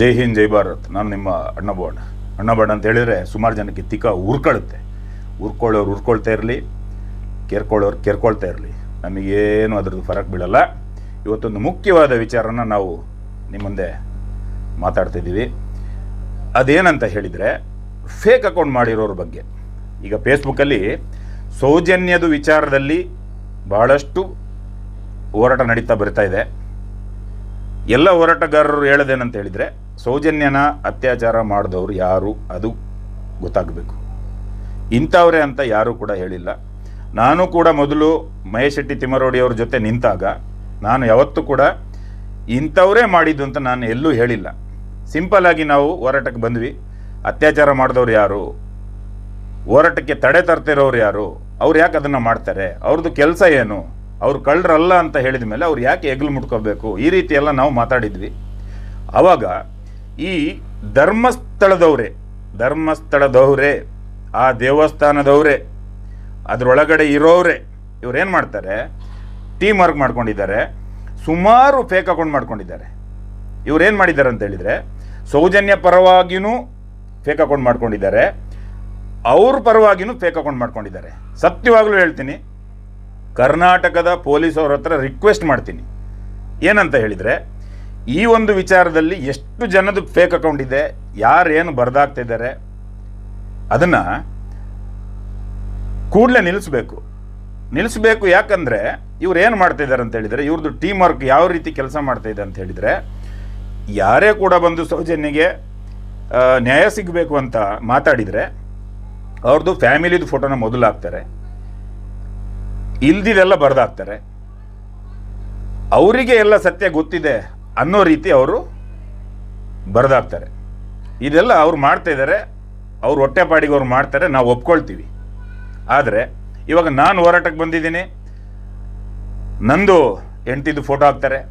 ಜೈ ಹಿಂದ್, ಜೈ ಭಾರತ್. ನಾನು ನಿಮ್ಮ ಅಣ್ಣಬೋಣ. ಅಣ್ಣಬೋಣ ಅಂತ ಹೇಳಿದರೆ ಸುಮಾರು ಜನಕ್ಕೆ ತಿಕ್ಕ ಉರ್ಕೊಳ್ಳುತ್ತೆ. ಉರ್ಕೊಳ್ಳೋರು ಉರ್ಕೊಳ್ತಾ ಇರಲಿ, ಕೇರ್ಕೊಳ್ಳೋರು ಕೇರ್ಕೊಳ್ತಾ ಇರಲಿ. ನಮಗೇನು ಅದ್ರದ್ದು ಫರಕ್ ಬೀಳಲ್ಲ. ಇವತ್ತೊಂದು ಮುಖ್ಯವಾದ ವಿಚಾರನ ನಾವು ನಿಮ್ಮ ಮುಂದೆ ಮಾತಾಡ್ತಿದ್ದೀವಿ ಅದೇನಂತ ಹೇಳಿದರೆ ಫೇಕ್ ಅಕೌಂಟ್ ಮಾಡಿರೋರ ಬಗ್ಗೆ. ಈಗ ಫೇಸ್ಬುಕ್ಕಲ್ಲಿ ಸೌಜನ್ಯದ ವಿಚಾರದಲ್ಲಿ ಬಹಳಷ್ಟು ಹೋರಾಟ ನಡೀತಾ ಬರ್ತಾ ಇದೆ. ಎಲ್ಲ ಹೋರಾಟಗಾರರು ಹೇಳೋದೇನಂತ ಹೇಳಿದರೆ ಸೌಜನ್ಯನ ಅತ್ಯಾಚಾರ ಮಾಡಿದವರು ಯಾರು ಅದು ಗೊತ್ತಾಗಬೇಕು. ಇಂಥವರೇ ಅಂತ ಯಾರೂ ಕೂಡ ಹೇಳಿಲ್ಲ. ನಾನು ಕೂಡ ಮೊದಲು ಮಹೇಶ್ ಶೆಟ್ಟಿ ತಿಮ್ಮರೋಡಿಯವ್ರ ಜೊತೆ ನಿಂತಾಗ ನಾನು ಯಾವತ್ತೂ ಕೂಡ ಇಂಥವರೇ ಮಾಡಿದ್ದು ಅಂತ ನಾನು ಎಲ್ಲೂ ಹೇಳಿಲ್ಲ. ಸಿಂಪಲ್ ಆಗಿ ನಾವು ಹೋರಾಟಕ್ಕೆ ಬಂದ್ವಿ. ಅತ್ಯಾಚಾರ ಮಾಡಿದವ್ರು ಯಾರು? ಹೋರಾಟಕ್ಕೆ ತಡೆ ತರ್ತಿರೋರು ಯಾರು? ಅವ್ರು ಯಾಕೆ ಅದನ್ನು ಮಾಡ್ತಾರೆ? ಅವ್ರದ್ದು ಕೆಲಸ ಏನು? ಅವ್ರು ಕಳ್ಳರಲ್ಲ ಅಂತ ಹೇಳಿದ ಮೇಲೆ ಅವ್ರು ಯಾಕೆ ಹೆಗ್ಲು ಮುಟ್ಕೋಬೇಕು? ಈ ರೀತಿಯೆಲ್ಲ ನಾವು ಮಾತಾಡಿದ್ವಿ. ಆವಾಗ ಈ ಧರ್ಮಸ್ಥಳದವರೇ ಧರ್ಮಸ್ಥಳದವರೇ, ಆ ದೇವಸ್ಥಾನದವರೇ, ಅದರೊಳಗಡೆ ಇರೋವ್ರೆ, ಇವ್ರೇನು ಮಾಡ್ತಾರೆ? ಟೀಮ್ ವರ್ಕ್ ಮಾಡ್ಕೊಂಡಿದ್ದಾರೆ, ಸುಮಾರು ಫೇಕ್ ಅಕೌಂಟ್ ಮಾಡ್ಕೊಂಡಿದ್ದಾರೆ. ಇವ್ರೇನು ಮಾಡಿದ್ದಾರೆ ಅಂತ ಹೇಳಿದರೆ, ಸೌಜನ್ಯ ಪರವಾಗಿಯೂ ಫೇಕ್ ಅಕೌಂಟ್ ಮಾಡ್ಕೊಂಡಿದ್ದಾರೆ, ಅವ್ರ ಪರವಾಗಿಯೂ ಫೇಕ್ ಅಕೌಂಟ್ ಮಾಡ್ಕೊಂಡಿದ್ದಾರೆ. ಸತ್ಯವಾಗಲೂ ಹೇಳ್ತೀನಿ, ಕರ್ನಾಟಕದ ಪೊಲೀಸ್ ಅವ್ರ ಹತ್ರ ರಿಕ್ವೆಸ್ಟ್ ಮಾಡ್ತೀನಿ. ಏನಂತ ಹೇಳಿದರೆ ಈ ಒಂದು ವಿಚಾರದಲ್ಲಿ ಎಷ್ಟು ಜನದ ಫೇಕ್ ಅಕೌಂಟ್ ಇದೆ, ಯಾರೇನು ಬರ್ದಾಗ್ತಾ ಇದ್ದಾರೆ, ಅದನ್ನು ಕೂಡಲೇ ನಿಲ್ಲಿಸ್ಬೇಕು ನಿಲ್ಲಿಸ್ಬೇಕು ಯಾಕಂದರೆ ಇವ್ರು ಏನು ಮಾಡ್ತಾ ಇದ್ದಾರೆ ಅಂತ ಹೇಳಿದರೆ ಇವ್ರದ್ದು ಟೀಮ್ ವರ್ಕ್ ಯಾವ ರೀತಿ ಕೆಲಸ ಮಾಡ್ತಾ ಇದೆ ಅಂತ ಹೇಳಿದರೆ, ಯಾರೇ ಕೂಡ ಬಂದು ಸೌಜನ್ಯಗೆ ನ್ಯಾಯ ಸಿಗಬೇಕು ಅಂತ ಮಾತಾಡಿದರೆ ಅವ್ರದ್ದು ಫ್ಯಾಮಿಲಿದು ಫೋಟೋನ ಮೊದಲು ಹಾಕ್ತಾರೆ ಇಲ್ದಿದೆಲ್ಲ ಬರೆದಾಕ್ತಾರೆ. ಅವರಿಗೆ ಎಲ್ಲ ಸತ್ಯ ಗೊತ್ತಿದೆ. ಅನ್ನೋ ರೀತಿ ಅವರು ಬರೆದಾಕ್ತಾರೆ. ಇದೆಲ್ಲ ಅವ್ರು ಮಾಡ್ತಾ ಇದ್ದಾರೆ, ಅವ್ರು ಹೊಟ್ಟೆಪಾಡಿಗೆ ಅವ್ರು ಮಾಡ್ತಾರೆ, ನಾವು ಒಪ್ಕೊಳ್ತೀವಿ. ಆದರೆ, ಇವಾಗ ನಾನು ಹೋರಾಟಕ್ಕೆ ಬಂದಿದ್ದೀನಿ, ನಂದು ಹೆಂಡ್ತಿದ್ದು ಫೋಟೋ ಹಾಕ್ತಾರೆ,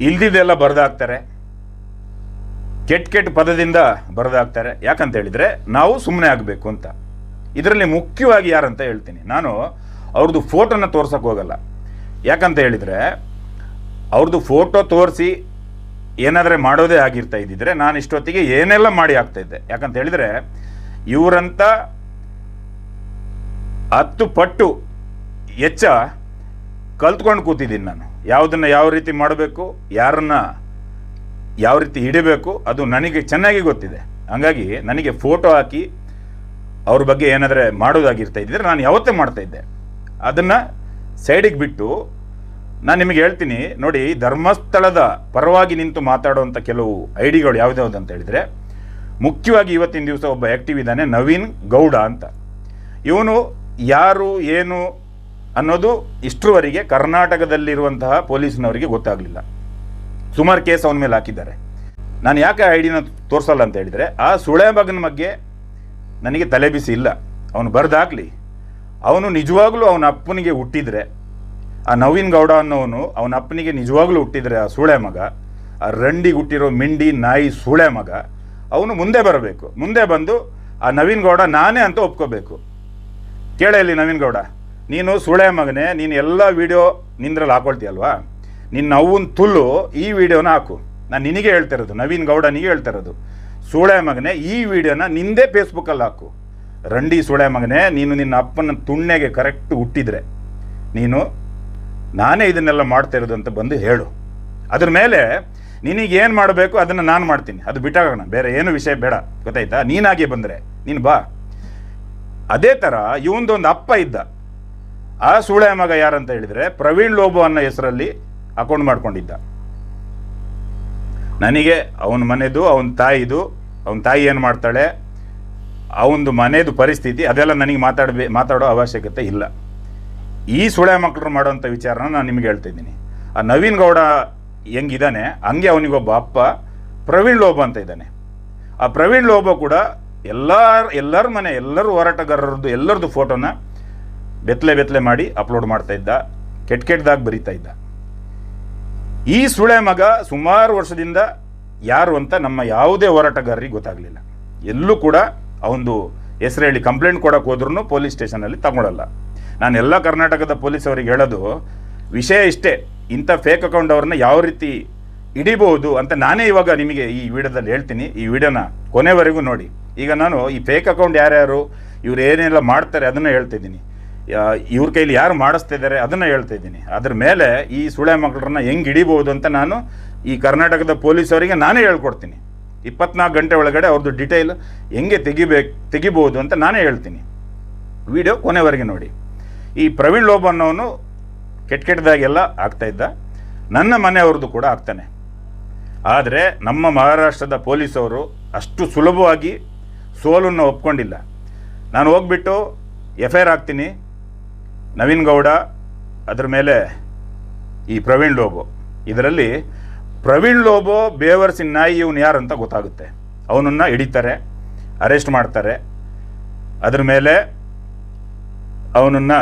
ಇಲ್ದಿದ್ದೆಲ್ಲ ಬರೆದಾಕ್ತಾರೆ, ಕೆಟ್ಟ ಕೆಟ್ಟ ಪದದಿಂದ ಬರೆದಾಕ್ತಾರೆ. ಯಾಕಂತ ಹೇಳಿದರೆ, ನಾವು ಸುಮ್ಮನೆ ಆಗಬೇಕು ಅಂತ. ಇದರಲ್ಲಿ ಮುಖ್ಯವಾಗಿ ಯಾರಂತ ಹೇಳ್ತೀನಿ. ನಾನು ಅವ್ರದ್ದು ಫೋಟೋನ ತೋರ್ಸೋಕ್ಕೆ ಹೋಗಲ್ಲ. ಯಾಕಂತ ಹೇಳಿದರೆ ಅವ್ರದ್ದು ಫೋಟೋ ತೋರಿಸಿ ಏನಾದರೆ ಮಾಡೋದೇ ಆಗಿರ್ತಾ ಇದ್ದಿದ್ರೆ ನಾನು ಇಷ್ಟೊತ್ತಿಗೆ ಏನೆಲ್ಲ ಮಾಡಿ ಆಗ್ತಾ ಇದ್ದೆ. ಯಾಕಂತ ಹೇಳಿದರೆ, ಇವರಂತ ಹತ್ತು ಪಟ್ಟು ಹೆಚ್ಚ ಕಲ್ತ್ಕೊಂಡು ಕೂತಿದ್ದೀನಿ ನಾನು. ಯಾವುದನ್ನು ಯಾವ ರೀತಿ ಮಾಡಬೇಕು, ಯಾರನ್ನ ಯಾವ ರೀತಿ ಹಿಡಿಬೇಕು, ಅದು ನನಗೆ ಚೆನ್ನಾಗಿ ಗೊತ್ತಿದೆ. ಹಾಗಾಗಿ ನನಗೆ ಫೋಟೋ ಹಾಕಿ ಅವ್ರ ಬಗ್ಗೆ ಏನಾದರೆ ಮಾಡೋದಾಗಿರ್ತಾ ಇದ್ದಿದ್ರೆ ನಾನು ಯಾವತ್ತೇ ಮಾಡ್ತಾಯಿದ್ದೆ ಅದನ್ನು ಸೈಡಿಗೆ ಬಿಟ್ಟು ನಾನು ನಿಮಗೆ ಹೇಳ್ತೀನಿ, ನೋಡಿ, ಧರ್ಮಸ್ಥಳದ ಪರವಾಗಿ ನಿಂತು ಮಾತಾಡುವಂಥ ಕೆಲವು ಐಡಿಗಳು ಯಾವ್ದ್ಯಾವ್ದು ಅಂತ ಹೇಳಿದರೆ, ಮುಖ್ಯವಾಗಿ ಇವತ್ತಿನ ದಿವಸ ಒಬ್ಬ ಆ್ಯಕ್ಟಿವ್ ಇದ್ದಾನೆ, ನವೀನ್ ಗೌಡ ಅಂತ. ಇವನು ಯಾರು, ಏನು ಅನ್ನೋದು ಇಷ್ಟರವರೆಗೆ ಕರ್ನಾಟಕದಲ್ಲಿರುವಂತಹ ಪೊಲೀಸ್ನವರಿಗೆ ಗೊತ್ತಾಗಲಿಲ್ಲ. ಸುಮಾರು ಕೇಸ್ ಅವನ ಮೇಲೆ ಹಾಕಿದ್ದಾರೆ. ನಾನು ಯಾಕೆ ಐಡಿನ ತೋರಿಸಲ್ಲ ಅಂತ ಹೇಳಿದರೆ, ಆ ಸುಳೆ ಮಗನ ಬಗ್ಗೆ ನನಗೆ ತಲೆಬಿಸಿ ಇಲ್ಲ. ಅವನು ಬರ್ದಾಗಲಿ. ಅವನು ನಿಜವಾಗ್ಲೂ ಅವನ ಅಪ್ಪನಿಗೆ ಹುಟ್ಟಿದರೆ ಆ ನವೀನ್ ಗೌಡ ಅನ್ನೋನು ಅವನ ಅಪ್ಪನಿಗೆ ನಿಜವಾಗ್ಲೂ ಹುಟ್ಟಿದ್ರೆ ಆ ಸೂಳೆ ಮಗ, ಆ ರಂಡಿಗೆ ಹುಟ್ಟಿರೋ ಮಿಂಡಿ ನಾಯಿ ಸೂಳೆ ಮಗ, ಅವನು ಮುಂದೆ ಬರಬೇಕು. ಮುಂದೆ ಬಂದು ಆ ನವೀನ್ ಗೌಡ ನಾನೇ ಅಂತ ಒಪ್ಕೋಬೇಕು. ಕೇಳಿ ಇಲ್ಲಿ ನವೀನ್ ಗೌಡ, ನೀನು ಸೂಳೆ ಮಗನೇ, ನೀನು ಎಲ್ಲ ವಿಡಿಯೋ ನಿಂದ್ರಲ್ಲಿ ಹಾಕೊಳ್ತೀಯಲ್ವಾ? ನಿನ್ನ ಅವ್ವನ ತುಲ್ಲು ಈ ವಿಡಿಯೋನ ಹಾಕು. ನಾನು ನಿನಗೆ ಹೇಳ್ತಿರೋದು, ನವೀನ್ ಗೌಡನಿಗೆ ಹೇಳ್ತಾ ಇರೋದು ಸೂಳೆ ಮಗನೇ, ಈ ವಿಡಿಯೋನ ನಿಂದೇ ಫೇಸ್ಬುಕ್ಕಲ್ಲಿ ಹಾಕು. ರಂಡಿ ಸೂಳೆ ಮಗನೇ, ನೀನು ನಿನ್ನ ಅಪ್ಪನ ತುಣ್ಣೆಗೆ ಕರೆಕ್ಟ್ ಹುಟ್ಟಿದ್ರೆ. ನೀನು ನಾನೇ ಇದನ್ನೆಲ್ಲ ಮಾಡ್ತಾ ಇರೋದು ಅಂತ ಬಂದು ಹೇಳು. ಅದ್ರ ಮೇಲೆ ನಿನಗೆ ಏನು ಮಾಡಬೇಕು ಅದನ್ನು ನಾನು ಮಾಡ್ತೀನಿ. ಅದು ಬಿಟ್ಟಾಗೋಣ ಬೇರೆ ಏನು ವಿಷಯ ಬೇಡ, ಗೊತ್ತಾಯ್ತಾ? ನೀನಾಗೆ ಬಂದರೆ, ನೀನು ಬಾ. ಅದೇ ಥರ ಇವನದೊಂದು ಅಪ್ಪ ಇದ್ದ. ಆ ಸೂಳೆ ಮಗ ಯಾರಂತ ಹೇಳಿದರೆ ಪ್ರವೀಣ್ ಲೋಬೋ ಅನ್ನೋ ಹೆಸರಲ್ಲಿ ಅಕೌಂಟ್ ಮಾಡ್ಕೊಂಡಿದ್ದ. ನನಗೆ ಅವನ ಮನೆದು, ಅವನ ತಾಯಿದು, ಅವನ ತಾಯಿ ಏನು ಮಾಡ್ತಾಳೆ? ಅವನದು ಮನೆದು ಪರಿಸ್ಥಿತಿ, ಅದೆಲ್ಲ ನನಗೆ ಮಾತಾಡಬೇ, ಮಾತಾಡೋ ಅವಶ್ಯಕತೆ ಇಲ್ಲ. ಈ ಸುಳೆ ಮಕ್ಕಳು ಮಾಡುವಂಥ ವಿಚಾರನ ನಾನು ನಿಮಗೆ ಹೇಳ್ತಿದ್ದೀನಿ ಆ ನವೀನ್ ಗೌಡ ಹೆಂಗಿದ್ದಾನೆ, ಹಂಗೆ ಅವನಿಗೊಬ್ಬ ಅಪ್ಪ, ಪ್ರವೀಣ್ ಲೋಬ ಅಂತ ಇದ್ದಾನೆ. ಆ ಪ್ರವೀಣ್ ಲೋಬ ಕೂಡ ಎಲ್ಲ ಎಲ್ಲರ ಮನೆ, ಎಲ್ಲರೂ ಹೋರಾಟಗಾರರದ್ದು, ಎಲ್ಲರದ್ದು ಫೋಟೋನ ಬೆತ್ತಲೆ ಬೆತ್ತಲೆ ಮಾಡಿ ಅಪ್ಲೋಡ್ ಮಾಡ್ತಾ ಇದ್ದ ಕೆಟ್ಟ ಕೆಟ್ಟದಾಗಿ ಬರೀತಾ ಇದ್ದ. ಈ ಸುಳೆ ಮಗ ಸುಮಾರು ವರ್ಷದಿಂದ ಯಾರು ಅಂತ ನಮ್ಮ ಯಾವುದೇ ಹೋರಾಟಗಾರರಿಗೆ ಗೊತ್ತಾಗಲಿಲ್ಲ. ಎಲ್ಲೂ ಕೂಡ ಅವನದು ಹೆಸರು ಹೇಳಿ ಕಂಪ್ಲೇಂಟ್ ಕೊಡೋಕೆ ಹೋದ್ರೂ ಪೊಲೀಸ್ ಸ್ಟೇಷನಲ್ಲಿ ತಗೊಳ್ಳಲ್ಲ ನಾನು ಎಲ್ಲ ಕರ್ನಾಟಕದ ಪೊಲೀಸ್ ಅವರಿಗೆ ಹೇಳೋದು, ವಿಷಯ ಇಷ್ಟೇ, ಇಂಥ ಫೇಕ್ ಅಕೌಂಟ್ ಅವ್ರನ್ನ ಯಾವ ರೀತಿ ಹಿಡಿಬಹುದು ಅಂತ ನಾನೇ ಇವಾಗ ನಿಮಗೆ ಈ ವಿಡಿಯೋದಲ್ಲಿ ಹೇಳ್ತೀನಿ. ಈ ವಿಡಿಯೋನ ಕೊನೆವರೆಗೂ ನೋಡಿ. ಈಗ ನಾನು ಈ ಫೇಕ್ ಅಕೌಂಟ್ ಯಾರ್ಯಾರು, ಇವ್ರು ಏನೆಲ್ಲ ಮಾಡ್ತಾರೆ ಅದನ್ನು ಹೇಳ್ತಿದ್ದೀನಿ ಇವ್ರ ಕೈಲಿ ಯಾರು ಮಾಡಿಸ್ತಾ ಇದ್ದಾರೆ ಅದನ್ನು ಹೇಳ್ತಾ ಇದ್ದೀನಿ. ಅದ್ರ ಮೇಲೆ ಈ ಸುಳೆ ಮಕ್ಕಳನ್ನ ಹೆಂಗೆ ಹಿಡಿಬೋದು ಅಂತ ನಾನು ಈ ಕರ್ನಾಟಕದ ಪೊಲೀಸವರಿಗೆ ನಾನೇ ಹೇಳ್ಕೊಡ್ತೀನಿ. ಇಪ್ಪತ್ನಾಲ್ಕು ಗಂಟೆ ಒಳಗಡೆ ಅವ್ರದ್ದು ಡಿಟೇಲ್ ಹೆಂಗೆ ತೆಗಿಬೇಕು ತೆಗಿಬೋದು ಅಂತ ನಾನೇ ಹೇಳ್ತೀನಿ. ವಿಡಿಯೋ ಕೊನೆವರೆಗೆ ನೋಡಿ. ಈ ಪ್ರವೀಣ್ ಲೋಬ್ ಅನ್ನೋನು ಕೆಟ್ಟ ಕೆಟ್ಟದಾಗೆಲ್ಲ ಇದ್ದ. ನನ್ನ ಮನೆಯವ್ರದ್ದು ಕೂಡ ಆಗ್ತಾನೆ. ಆದರೆ ನಮ್ಮ ಮಹಾರಾಷ್ಟ್ರದ ಪೊಲೀಸವರು ಅಷ್ಟು ಸುಲಭವಾಗಿ ಸೋಲನ್ನು ಒಪ್ಕೊಂಡಿಲ್ಲ. ನಾನು ಹೋಗ್ಬಿಟ್ಟು ಎಫ್ ಐ ಆರ್ ಹಾಕ್ತೀನಿ. ನವೀನ್ ಗೌಡ, ಅದ್ರ ಮೇಲೆ ಈ ಪ್ರವೀಣ್ ಲೋಬೋ. ಇದರಲ್ಲಿ ಪ್ರವೀಣ್ ಲೋಬೋ ಬೇವರ್ಸಿ ನಾಯಿ ಇವನು ಯಾರು ಅಂತ ಗೊತ್ತಾಗುತ್ತೆ. ಅವನನ್ನು ಹಿಡಿತಾರೆ, ಅರೆಸ್ಟ್ ಮಾಡ್ತಾರೆ. ಅದ್ರ ಮೇಲೆ ಅವನನ್ನು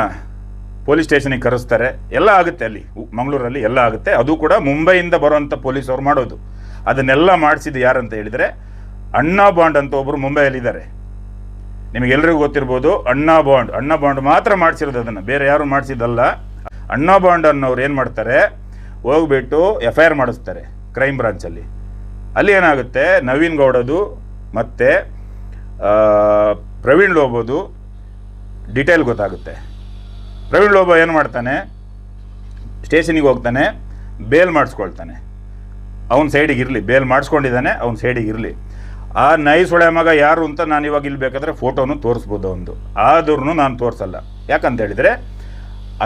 ಪೊಲೀಸ್ ಸ್ಟೇಷನಿಗೆ ಕರೆಸ್ತಾರೆ, ಎಲ್ಲ ಆಗುತ್ತೆ ಅಲ್ಲಿ. ಮಂಗಳೂರಲ್ಲಿ ಎಲ್ಲ ಆಗುತ್ತೆ. ಅದು ಕೂಡ ಮುಂಬೈಯಿಂದ ಬರುವಂಥ ಪೊಲೀಸ್ ಅವ್ರು ಮಾಡೋದು. ಅದನ್ನೆಲ್ಲ ಮಾಡಿಸಿದ್ದು ಯಾರಂತ ಹೇಳಿದರೆ, ಅಣ್ಣಾ ಬಾಂಡ್ ಅಂತ ಒಬ್ಬರು ಮುಂಬೈಯಲ್ಲಿದ್ದಾರೆ. ನಿಮಗೆಲ್ಲರಿಗೂ ಗೊತ್ತಿರ್ಬೋದು, ಅಣ್ಣಾ ಬಾಂಡ್. ಅಣ್ಣಾ ಬಾಂಡ್ ಮಾತ್ರ ಮಾಡಿಸಿರೋದು ಅದನ್ನು. ಬೇರೆ ಯಾರು ಮಾಡಿಸಿದ್ದಲ್ಲ. ಅಣ್ಣಾ ಬಾಂಡ್ ಅನ್ನೋರು ಏನು ಮಾಡ್ತಾರೆ, ಹೋಗ್ಬಿಟ್ಟು ಎಫ್ ಐ ಆರ್ ಮಾಡಿಸ್ತಾರೆ, ಕ್ರೈಮ್ ಬ್ರಾಂಚಲ್ಲಿ ಅಲ್ಲಿ. ಏನಾಗುತ್ತೆ, ನವೀನ್ ಗೌಡದು ಮತ್ತು ಪ್ರವೀಣ್ ಲೋಬೋದು ಡಿಟೇಲ್ ಗೊತ್ತಾಗುತ್ತೆ. ಪ್ರವೀಣ್ ಲೋಬ ಏನು ಮಾಡ್ತಾನೆ? ಸ್ಟೇಷನಿಗೆ ಹೋಗ್ತಾನೆ ಬೇಲ್ ಮಾಡಿಸ್ಕೊಳ್ತಾನೆ. ಅವನ ಸೈಡಿಗೆ ಇರಲಿ ಬೇಲ್ ಮಾಡಿಸ್ಕೊಂಡಿದ್ದಾನೆ, ಅವನ ಸೈಡಿಗೆ ಇರಲಿ. ಆ ನೈಸ್ ಸೊಳೆ ಮಗ ಯಾರು ಅಂತ ನಾನು ಇವಾಗ ಇಲ್ಲಿ ಬೇಕಾದರೆ ಫೋಟೋನು ತೋರಿಸ್ಬೋದು ಒಂದು ಆದ್ರೂ ನಾನು ತೋರಿಸಲ್ಲ. ಯಾಕಂತ ಹೇಳಿದರೆ,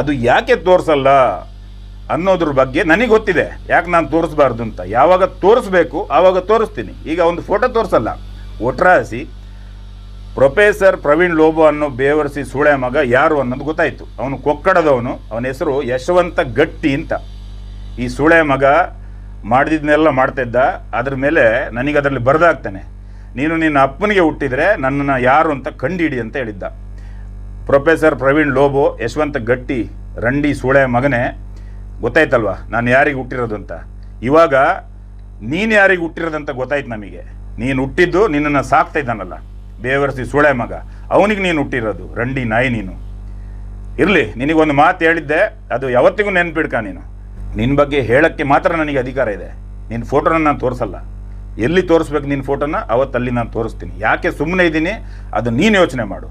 ಅದು ಯಾಕೆ ತೋರಿಸಲ್ಲ ಅನ್ನೋದ್ರ ಬಗ್ಗೆ ನನಗೆ ಗೊತ್ತಿದೆ. ಯಾಕೆ ನಾನು ತೋರಿಸ್ಬಾರ್ದು ಅಂತ. ಯಾವಾಗ ತೋರಿಸ್ಬೇಕು, ಆವಾಗ ತೋರಿಸ್ತೀನಿ. ಈಗ ಒಂದು ಫೋಟೋ ತೋರಿಸಲ್ಲ. ಒಟ್ರಾಸಿ ಪ್ರೊಫೆಸರ್ ಪ್ರವೀಣ್ ಲೋಬೋ ಅನ್ನೋ ಬೇವರ್ಸಿ ಸೂಳೆ ಮಗ ಯಾರು ಅನ್ನೋದು ಗೊತ್ತಾಯಿತು. ಅವನು ಕೊಕ್ಕಡದವನು, ಅವನ ಹೆಸರು ಯಶವಂತ ಗಟ್ಟಿ ಅಂತ. ಈ ಸೂಳೆ ಮಗ ಮಾಡಿದ್ನೆಲ್ಲ ಮಾಡ್ತಿದ್ದ, ಅದ್ರ ಮೇಲೆ ನನಗೆ ಅದರಲ್ಲಿ ಬರೆದಾಗ್ತಾನೆ. ನೀನು ನಿನ್ನ ಅಪ್ಪನಿಗೆ ಹುಟ್ಟಿದರೆ ನನ್ನನ್ನು ಯಾರು ಅಂತ ಕಂಡಿಡಿ ಅಂತ ಹೇಳಿದ್ದ. ಪ್ರೊಫೆಸರ್ ಪ್ರವೀಣ್ ಲೋಬೋ, ಯಶವಂತ ಗಟ್ಟಿ, ರಂಡಿ ಸೂಳೆ ಮಗನೇ, ಗೊತ್ತಾಯ್ತಲ್ವಾ? ನಾನು ಯಾರಿಗೆ ಹುಟ್ಟಿರೋದು ಅಂತ? ಇವಾಗ ನೀನು ಯಾರಿಗೆ ಹುಟ್ಟಿರೋದಂತ ಗೊತ್ತಾಯ್ತು ನಮಗೆ. ನೀನು ಹುಟ್ಟಿದ್ದು ನಿನ್ನನ್ನು ಸಾಕ್ತಾ ಇದ್ದಾನಲ್ಲ. ಬೇವರ್ಸಿ ಸುಳೆ ಮಗ. ಅವನಿಗೆ ನೀನು ಹುಟ್ಟಿರೋದು, ರಂಡಿ ನಾಯಿ ನೀನು. ಇರಲಿ, ನಿನಗೊಂದು ಮಾತು ಹೇಳಿದ್ದೆ, ಅದು ಯಾವತ್ತಿಗೂ ನೆನ್ಪಿಡ್ಕ ನೀನು. ನಿನ್ನ ಬಗ್ಗೆ ಹೇಳೋಕ್ಕೆ ಮಾತ್ರ ನನಗೆ ಅಧಿಕಾರ ಇದೆ. ನಿನ್ನ ಫೋಟೋನ ನಾನು ತೋರಿಸಲ್ಲ. ಎಲ್ಲಿ ತೋರಿಸ್ಬೇಕು ನಿನ್ನ ಫೋಟೋನ, ಅವತ್ತಲ್ಲಿ ನಾನು ತೋರಿಸ್ತೀನಿ. ಯಾಕೆ ಸುಮ್ಮನೆ ಇದ್ದೀನಿ ಅದು ನೀನು ಯೋಚನೆ ಮಾಡು.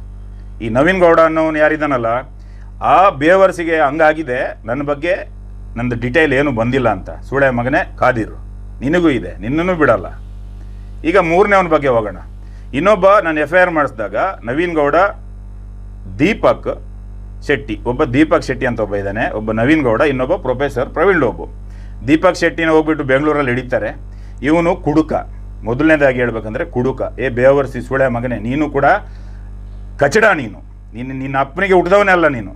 ಈ ನವೀನ್ ಗೌಡ ಅನ್ನೋನು ಯಾರಿದ್ದಾನಲ್ಲ ಆ ಬೇವರ್ಸಿಗೆ ಹಂಗಾಗಿದೆ ನನ್ನ ಬಗ್ಗೆ ನಂದು ಡಿಟೇಲ್ ಏನು ಬಂದಿಲ್ಲ ಅಂತ. ಸುಳೆ ಮಗನೇ, ಕಾದಿರು. ನಿನಗೂ ಇದೆ ನಿನ್ನೂ ಬಿಡಲ್ಲ. ಈಗ ಮೂರನೇವನ ಬಗ್ಗೆ ಹೋಗೋಣ. ಇನ್ನೊಬ್ಬ ನಾನು ಎಫ್ ಐ ಆರ್ ಮಾಡಿಸಿದಾಗ ನವೀನ್ ಗೌಡ, ದೀಪಕ್ ಶೆಟ್ಟಿ, ಒಬ್ಬ ದೀಪಕ್ ಶೆಟ್ಟಿ ಅಂತ ಒಬ್ಬ ಇದ್ದಾನೆ, ಒಬ್ಬ ನವೀನ್ ಗೌಡ, ಇನ್ನೊಬ್ಬ ಪ್ರೊಫೆಸರ್ ಪ್ರವೀಣ್ ಲೋಬು. ದೀಪಕ್ ಶೆಟ್ಟಿನ ಹೋಗ್ಬಿಟ್ಟು ಬೆಂಗಳೂರಲ್ಲಿ ಹಿಡಿತಾರೆ. ಇವನು ಕುಡುಕ. ಮೊದಲನೇದಾಗಿ ಹೇಳ್ಬೇಕಂದ್ರೆ ಕುಡುಕ. ಏ, ಬೇವರ್ಸಿ ಸುಳೆ ಮಗನೇ, ನೀನು ಕೂಡ ಕಚಡ ನೀನು. ನಿನ್ನ ನಿನ್ನ ಅಪ್ಪನಿಗೆ ಹುಟ್ಟಿದವನೇ ಅಲ್ಲ ನೀನು.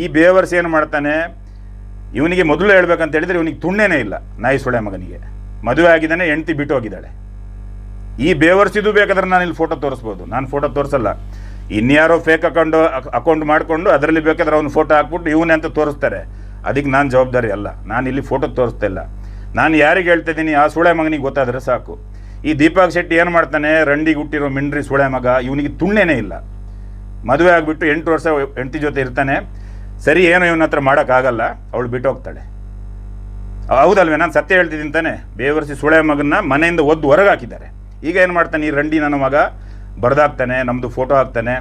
ಈ ಬೇವರ್ಸಿ ಏನು ಮಾಡ್ತಾನೆ, ಇವನಿಗೆ ಮೊದಲು ಹೇಳ್ಬೇಕಂತ ಹೇಳಿದ್ರೆ ಇವನಿಗೆ ತುಣ್ಣೇನೇ ಇಲ್ಲ. ನಾಯಿ ಸುಳೆ ಮಗನಿಗೆ. ಮದುವೆ ಆಗಿದ್ದಾನೆ, ಹೆಂಡ್ತಿ ಬಿಟ್ಟು ಹೋಗಿದ್ದಾಳೆ. ಈ ಬೇವರ್ಸಿದು ಬೇಕಾದ್ರೆ ನಾನು ಇಲ್ಲಿ ಫೋಟೋ ತೋರಿಸ್ಬೋದು. ನಾನು ಫೋಟೋ ತೋರಿಸಲ್ಲ. ಇನ್ಯಾರೋ ಫೇಕ್ ಅಕೌಂಟ್ ಅಕೌಂಟ್ ಮಾಡಿಕೊಂಡು ಅದರಲ್ಲಿ ಬೇಕಾದ್ರೆ ಅವ್ನು ಫೋಟೋ ಹಾಕ್ಬಿಟ್ಟು ಇವನೇ ಅಂತ ತೋರಿಸ್ತಾರೆ. ಅದಕ್ಕೆ ನಾನು ಜವಾಬ್ದಾರಿ ಅಲ್ಲ. ನಾನು ಇಲ್ಲಿ ಫೋಟೋ ತೋರಿಸ್ತಾ ಇಲ್ಲ. ನಾನು ಯಾರಿಗೆ ಹೇಳ್ತಾ ಇದ್ದೀನಿ, ಆ ಸುಳೆ ಮಗನಿಗೆ ಗೊತ್ತಾದರೆ ಸಾಕು. ಈ ದೀಪಕ್ ಶೆಟ್ಟಿ ಏನು ಮಾಡ್ತಾನೆ? ರಂಡಿಗೆ ಹುಟ್ಟಿರೋ ಮಿಂಡ್ರಿ ಸುಳೆ ಮಗ, ಇವನಿಗೆ ತುಣ್ಣೇನೇ ಇಲ್ಲ. ಮದುವೆ ಆಗಿಬಿಟ್ಟು ಎಂಟು ವರ್ಷ ಹೆಂಡತಿ ಜೊತೆ ಇರ್ತಾನೆ. ಸರಿ, ಏನು ಇವನ ಹತ್ರ ಮಾಡೋಕ್ಕಾಗಲ್ಲ ಅವಳು ಬಿಟ್ಟು ಹೋಗ್ತಾಳೆ ಹೌದಲ್ವೇ ನಾನು ಸತ್ಯ ಹೇಳ್ತಿದ್ದೀನಿ ತಾನೆ. ಬೇವರ್ಸಿ ಸುಳೆ ಮಗನ್ನ ಮನೆಯಿಂದ ಒದ್ದು ಹೊರಗೆ ಹಾಕಿದ್ದಾರೆ. ಈಗ ಏನು ಮಾಡ್ತಾನೆ, ಈ ರಂಡಿ ನನ್ನ ಮಗ ಬರ್ದಾಕ್ತಾನೆ ನಮ್ಮದು ಫೋಟೋ ಹಾಕ್ತಾನೆ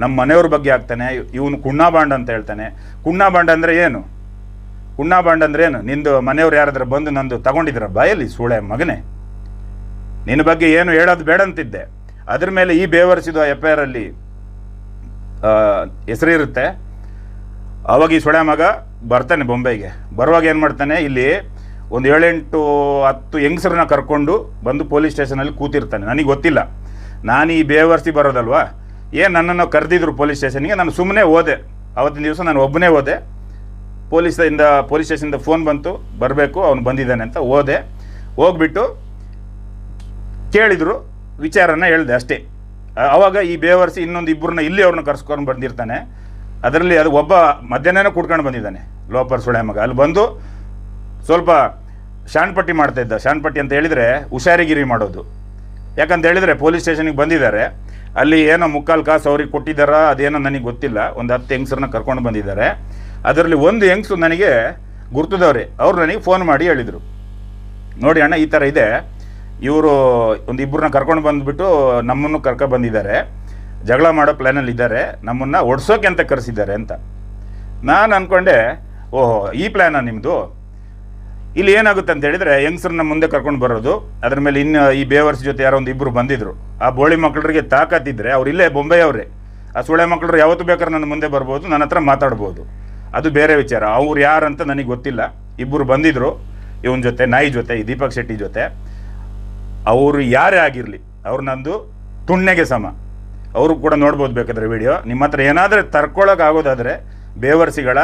ನಮ್ಮ ಮನೆಯವ್ರ ಬಗ್ಗೆ ಹಾಕ್ತಾನೆ, ಇವನು ಕುಣ್ಣಾಬಾಂಡ್ ಅಂತ ಹೇಳ್ತಾನೆ. ಕುಣ್ಣಾಬಾಂಡ್ ಅಂದರೆ ಏನು? ಕುಣ್ಣಾಬಾಂಡ್ ಅಂದರೆ ಏನು? ನಿಂದು ಮನೆಯವ್ರು ಯಾರಾದ್ರೆ ಬಂದು ನಂದು ತಗೊಂಡಿದ್ರ ಬಾಯಲ್ಲಿ ಸೂಳೆ ಮಗನೇ. ನಿನ್ನ ಬಗ್ಗೆ ಏನು ಹೇಳೋದು ಬೇಡ ಅಂತಿದ್ದೆ. ಅದ್ರ ಮೇಲೆ ಈ ಬೇವರ್ಸಿದ ಎಫ್ ಐ ಆರಲ್ಲಿ ಹೆಸರು ಇರುತ್ತೆ. ಅವಾಗ ಈ ಸೊಳೆ ಮಗ ಬರ್ತಾನೆ ಬೊಂಬೈಗೆ. ಬರುವಾಗ ಏನು ಮಾಡ್ತಾನೆ, ಇಲ್ಲಿ ಒಂದು ಏಳೆಂಟು ಹತ್ತು ಹೆಂಗಸರನ್ನ ಕರ್ಕೊಂಡು ಬಂದು ಪೊಲೀಸ್ ಸ್ಟೇಷನಲ್ಲಿ ಕೂತಿರ್ತಾನೆ. ನನಗೆ ಗೊತ್ತಿಲ್ಲ. ನಾನು ಈ ಬೇವರ್ಸಿ ಬರೋದಲ್ವಾ? ಏನು ನನ್ನನ್ನು ಕರೆದಿದ್ರು ಪೊಲೀಸ್ ಸ್ಟೇಷನ್ಗೆ? ನಾನು ಸುಮ್ಮನೆ ಹೋದೆ. ಅವತ್ತಿನ ದಿವಸ ನಾನು ಒಬ್ಬನೇ ಹೋದೆ. ಪೊಲೀಸಿಂದ ಪೊಲೀಸ್ ಸ್ಟೇಷನಿಂದ ಫೋನ್ ಬಂತು. ಬರಬೇಕು, ಅವನು ಬಂದಿದ್ದಾನೆ ಅಂತ ಹೋದೆ. ಹೋಗ್ಬಿಟ್ಟು ಕೇಳಿದರು, ವಿಚಾರನ ಹೇಳಿದೆ ಅಷ್ಟೇ. ಆವಾಗ ಈ ಬೇವರ್ಸಿ ಇನ್ನೊಂದು ಇಬ್ಬರನ್ನ ಇಲ್ಲಿ ಅವ್ರನ್ನ ಕರ್ಸ್ಕೊಂಡು ಬಂದಿರ್ತಾನೆ. ಅದರಲ್ಲಿ ಅದು ಒಬ್ಬ ಮಧ್ಯಾಹ್ನನೇ ಕೂಡ್ಕೊಂಡು ಬಂದಿದ್ದಾನೆ. ಲೋಪರ್ ಸುಳೆ ಮಗ. ಅಲ್ಲಿ ಬಂದು ಸ್ವಲ್ಪ ಶಾಣ್ಪಟ್ಟಿ ಮಾಡ್ತಾ ಇದ್ದ. ಶಾಣ್ಪಟ್ಟಿ ಅಂತ ಹೇಳಿದರೆ ಹುಷಾರಿಗಿರಿ ಮಾಡೋದು. ಯಾಕಂತ ಹೇಳಿದರೆ ಪೊಲೀಸ್ ಸ್ಟೇಷನಿಗೆ ಬಂದಿದ್ದಾರೆ. ಅಲ್ಲಿ ಏನೋ ಮುಕ್ಕಾಲು ಕಾಸು ಅವ್ರಿಗೆ ಕೊಟ್ಟಿದ್ದಾರಾ, ಅದೇನೋ ನನಗೆ ಗೊತ್ತಿಲ್ಲ. ಒಂದು ಹತ್ತು ಹೆಂಗ್ಸರನ್ನ ಕರ್ಕೊಂಡು ಬಂದಿದ್ದಾರೆ. ಅದರಲ್ಲಿ ಒಂದು ಹೆಂಗಸು ನನಗೆ ಗುರ್ತದವ್ರೆ. ಅವರು ನನಗೆ ಫೋನ್ ಮಾಡಿ ಹೇಳಿದರು. ನೋಡಿ ಅಣ್ಣ, ಈ ಥರ ಇದೆ. ಇವರು ಒಂದು ಇಬ್ಬರನ್ನ ಕರ್ಕೊಂಡು ಬಂದುಬಿಟ್ಟು ನಮ್ಮನ್ನು ಕರ್ಕೊ ಬಂದಿದ್ದಾರೆ. ಜಗಳ ಮಾಡೋ ಪ್ಲ್ಯಾನಲ್ಲಿ ಇದ್ದಾರೆ. ನಮ್ಮನ್ನು ಒಡ್ಸೋಕೆ ಅಂತ ಕರೆಸಿದ್ದಾರೆ ಅಂತ. ನಾನು ಅಂದ್ಕೊಂಡೆ ಓಹೋ, ಈ ಪ್ಲ್ಯಾನ ನಿಮ್ಮದು ಇಲ್ಲಿ ಏನಾಗುತ್ತೆ ಅಂತ ಹೇಳಿದ್ರೆ ಯಂಗ್ಸ್ರನ್ನ ಮುಂದೆ ಕರ್ಕೊಂಡು ಬರೋದು, ಅದ್ರ ಮೇಲೆ ಇನ್ನು ಈ ಬೇವರ್ಸ್ ಜೊತೆ ಯಾರೋ ಒಂದು ಇಬ್ಬರು ಬಂದಿದ್ರು. ಆ ಬೋಳಿ ಮಕ್ಕಳಿಗೆ ತಾಕತ್ತಿದ್ರೆ ಅವ್ರು ಇಲ್ಲೇ ಬೊಂಬೆಯವರೇ. ಆ ಸುಳೆ ಮಕ್ಕಳು ಯಾವತ್ತು ಬೇಕಾದ್ರೆ ನನ್ನ ಮುಂದೆ ಬರ್ಬೋದು, ನನ್ನ ಹತ್ರ ಮಾತಾಡ್ಬೋದು. ಅದು ಬೇರೆ ವಿಚಾರ. ಅವ್ರು ಯಾರಂತ ನನಗೆ ಗೊತ್ತಿಲ್ಲ. ಇಬ್ಬರು ಬಂದಿದ್ರು, ಇವನ ಜೊತೆ, ನಾಯಿ ಜೊತೆ, ಈ ದೀಪಕ್ ಶೆಟ್ಟಿ ಜೊತೆ. ಅವರು ಯಾರೇ ಆಗಿರಲಿ, ಅವ್ರು ನಂದು ತುಣ್ಣೆಗೆ ಸಮ. ಅವರು ಕೂಡ ನೋಡ್ಬೋದು ಬೇಕಾದ್ರೆ ವಿಡಿಯೋ ನಿಮ್ಮ ಹತ್ರ ಏನಾದರೂ ತರ್ಕೊಳ್ಳೋಕೆ ಆಗೋದಾದರೆ, ಬೇವರ್ಸಿಗಳ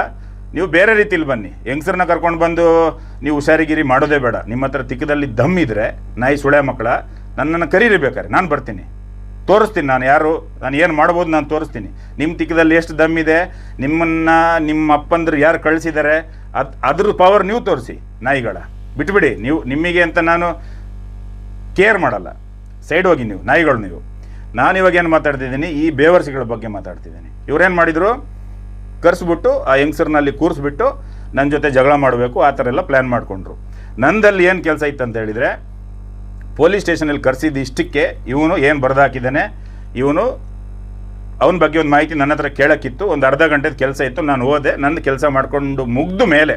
ನೀವು ಬೇರೆ ರೀತಿಲಿ ಬನ್ನಿ. ಹೆಂಗಸರನ್ನ ಕರ್ಕೊಂಡು ಬಂದು ನೀವು ಹುಷಾರಿಗಿರಿ ಮಾಡೋದೇ ಬೇಡ. ನಿಮ್ಮ ಹತ್ರ ತಿಕ್ಕದಲ್ಲಿ ದಮ್ ಇದ್ರೆ, ನಾಯಿ ಸುಳೆ ಮಕ್ಕಳ, ನನ್ನನ್ನು ಕರೀರಿ ಬೇಕಾರೆ ನಾನು ಬರ್ತೀನಿ. ತೋರಿಸ್ತೀನಿ ನಾನು ಯಾರು, ನಾನು ಏನು ಮಾಡ್ಬೋದು ನಾನು ತೋರಿಸ್ತೀನಿ. ನಿಮ್ಮ ತಿಕ್ಕದಲ್ಲಿ ಎಷ್ಟು ದಮ್ ಇದೆ, ನಿಮ್ಮನ್ನು ನಿಮ್ಮ ಅಪ್ಪಂದ್ರು ಯಾರು ಕಳಿಸಿದ್ದಾರೆ ಅದು ಅದ್ರ ಪವರ್ ನೀವು ತೋರಿಸಿ, ನಾಯಿಗಳ. ಬಿಟ್ಬಿಡಿ, ನೀವು ನಿಮಗೆ ಅಂತ ನಾನು ಕೇರ್ ಮಾಡಲ್ಲ. ಸೈಡ್ ಹೋಗಿ ನೀವು, ನಾಯಿಗಳು ನೀವು. ನಾನು ಇವಾಗ ಏನು ಮಾತಾಡ್ತಿದ್ದೀನಿ, ಈ ಬೇವರ್ಸಿಗಳ ಬಗ್ಗೆ ಮಾತಾಡ್ತಿದ್ದೀನಿ. ಇವ್ರೇನು ಮಾಡಿದರು? ಕರೆಸ್ಬಿಟ್ಟು ಆ ಯಂಗ್ಸರ್ನಲ್ಲಿ ಕೂರಿಸ್ಬಿಟ್ಟು ನನ್ನ ಜೊತೆ ಜಗಳ ಮಾಡಬೇಕು, ಆ ಥರ ಎಲ್ಲ ಪ್ಲ್ಯಾನ್ ಮಾಡಿಕೊಂಡ್ರು. ನಂದಲ್ಲಿ ಏನು ಕೆಲಸ ಇತ್ತು ಅಂತ ಹೇಳಿದರೆ, ಪೊಲೀಸ್ ಸ್ಟೇಷನಲ್ಲಿ ಕರೆಸಿದ್ದು ಇಷ್ಟಕ್ಕೆ ಇವನು ಏನು ಬರೆದಾಕಿದ್ದಾನೆ, ಇವನು ಅವನ ಬಗ್ಗೆ ಒಂದು ಮಾಹಿತಿ ನನ್ನ ಹತ್ರ ಕೇಳೋಕ್ಕಿತ್ತು, ಒಂದು ಅರ್ಧ ಗಂಟೆದ ಕೆಲಸ ಇತ್ತು, ನಾನು ಹೋದೆ ನನ್ನ ಕೆಲಸ ಮಾಡಿಕೊಂಡು ಮುಗ್ದ ಮೇಲೆ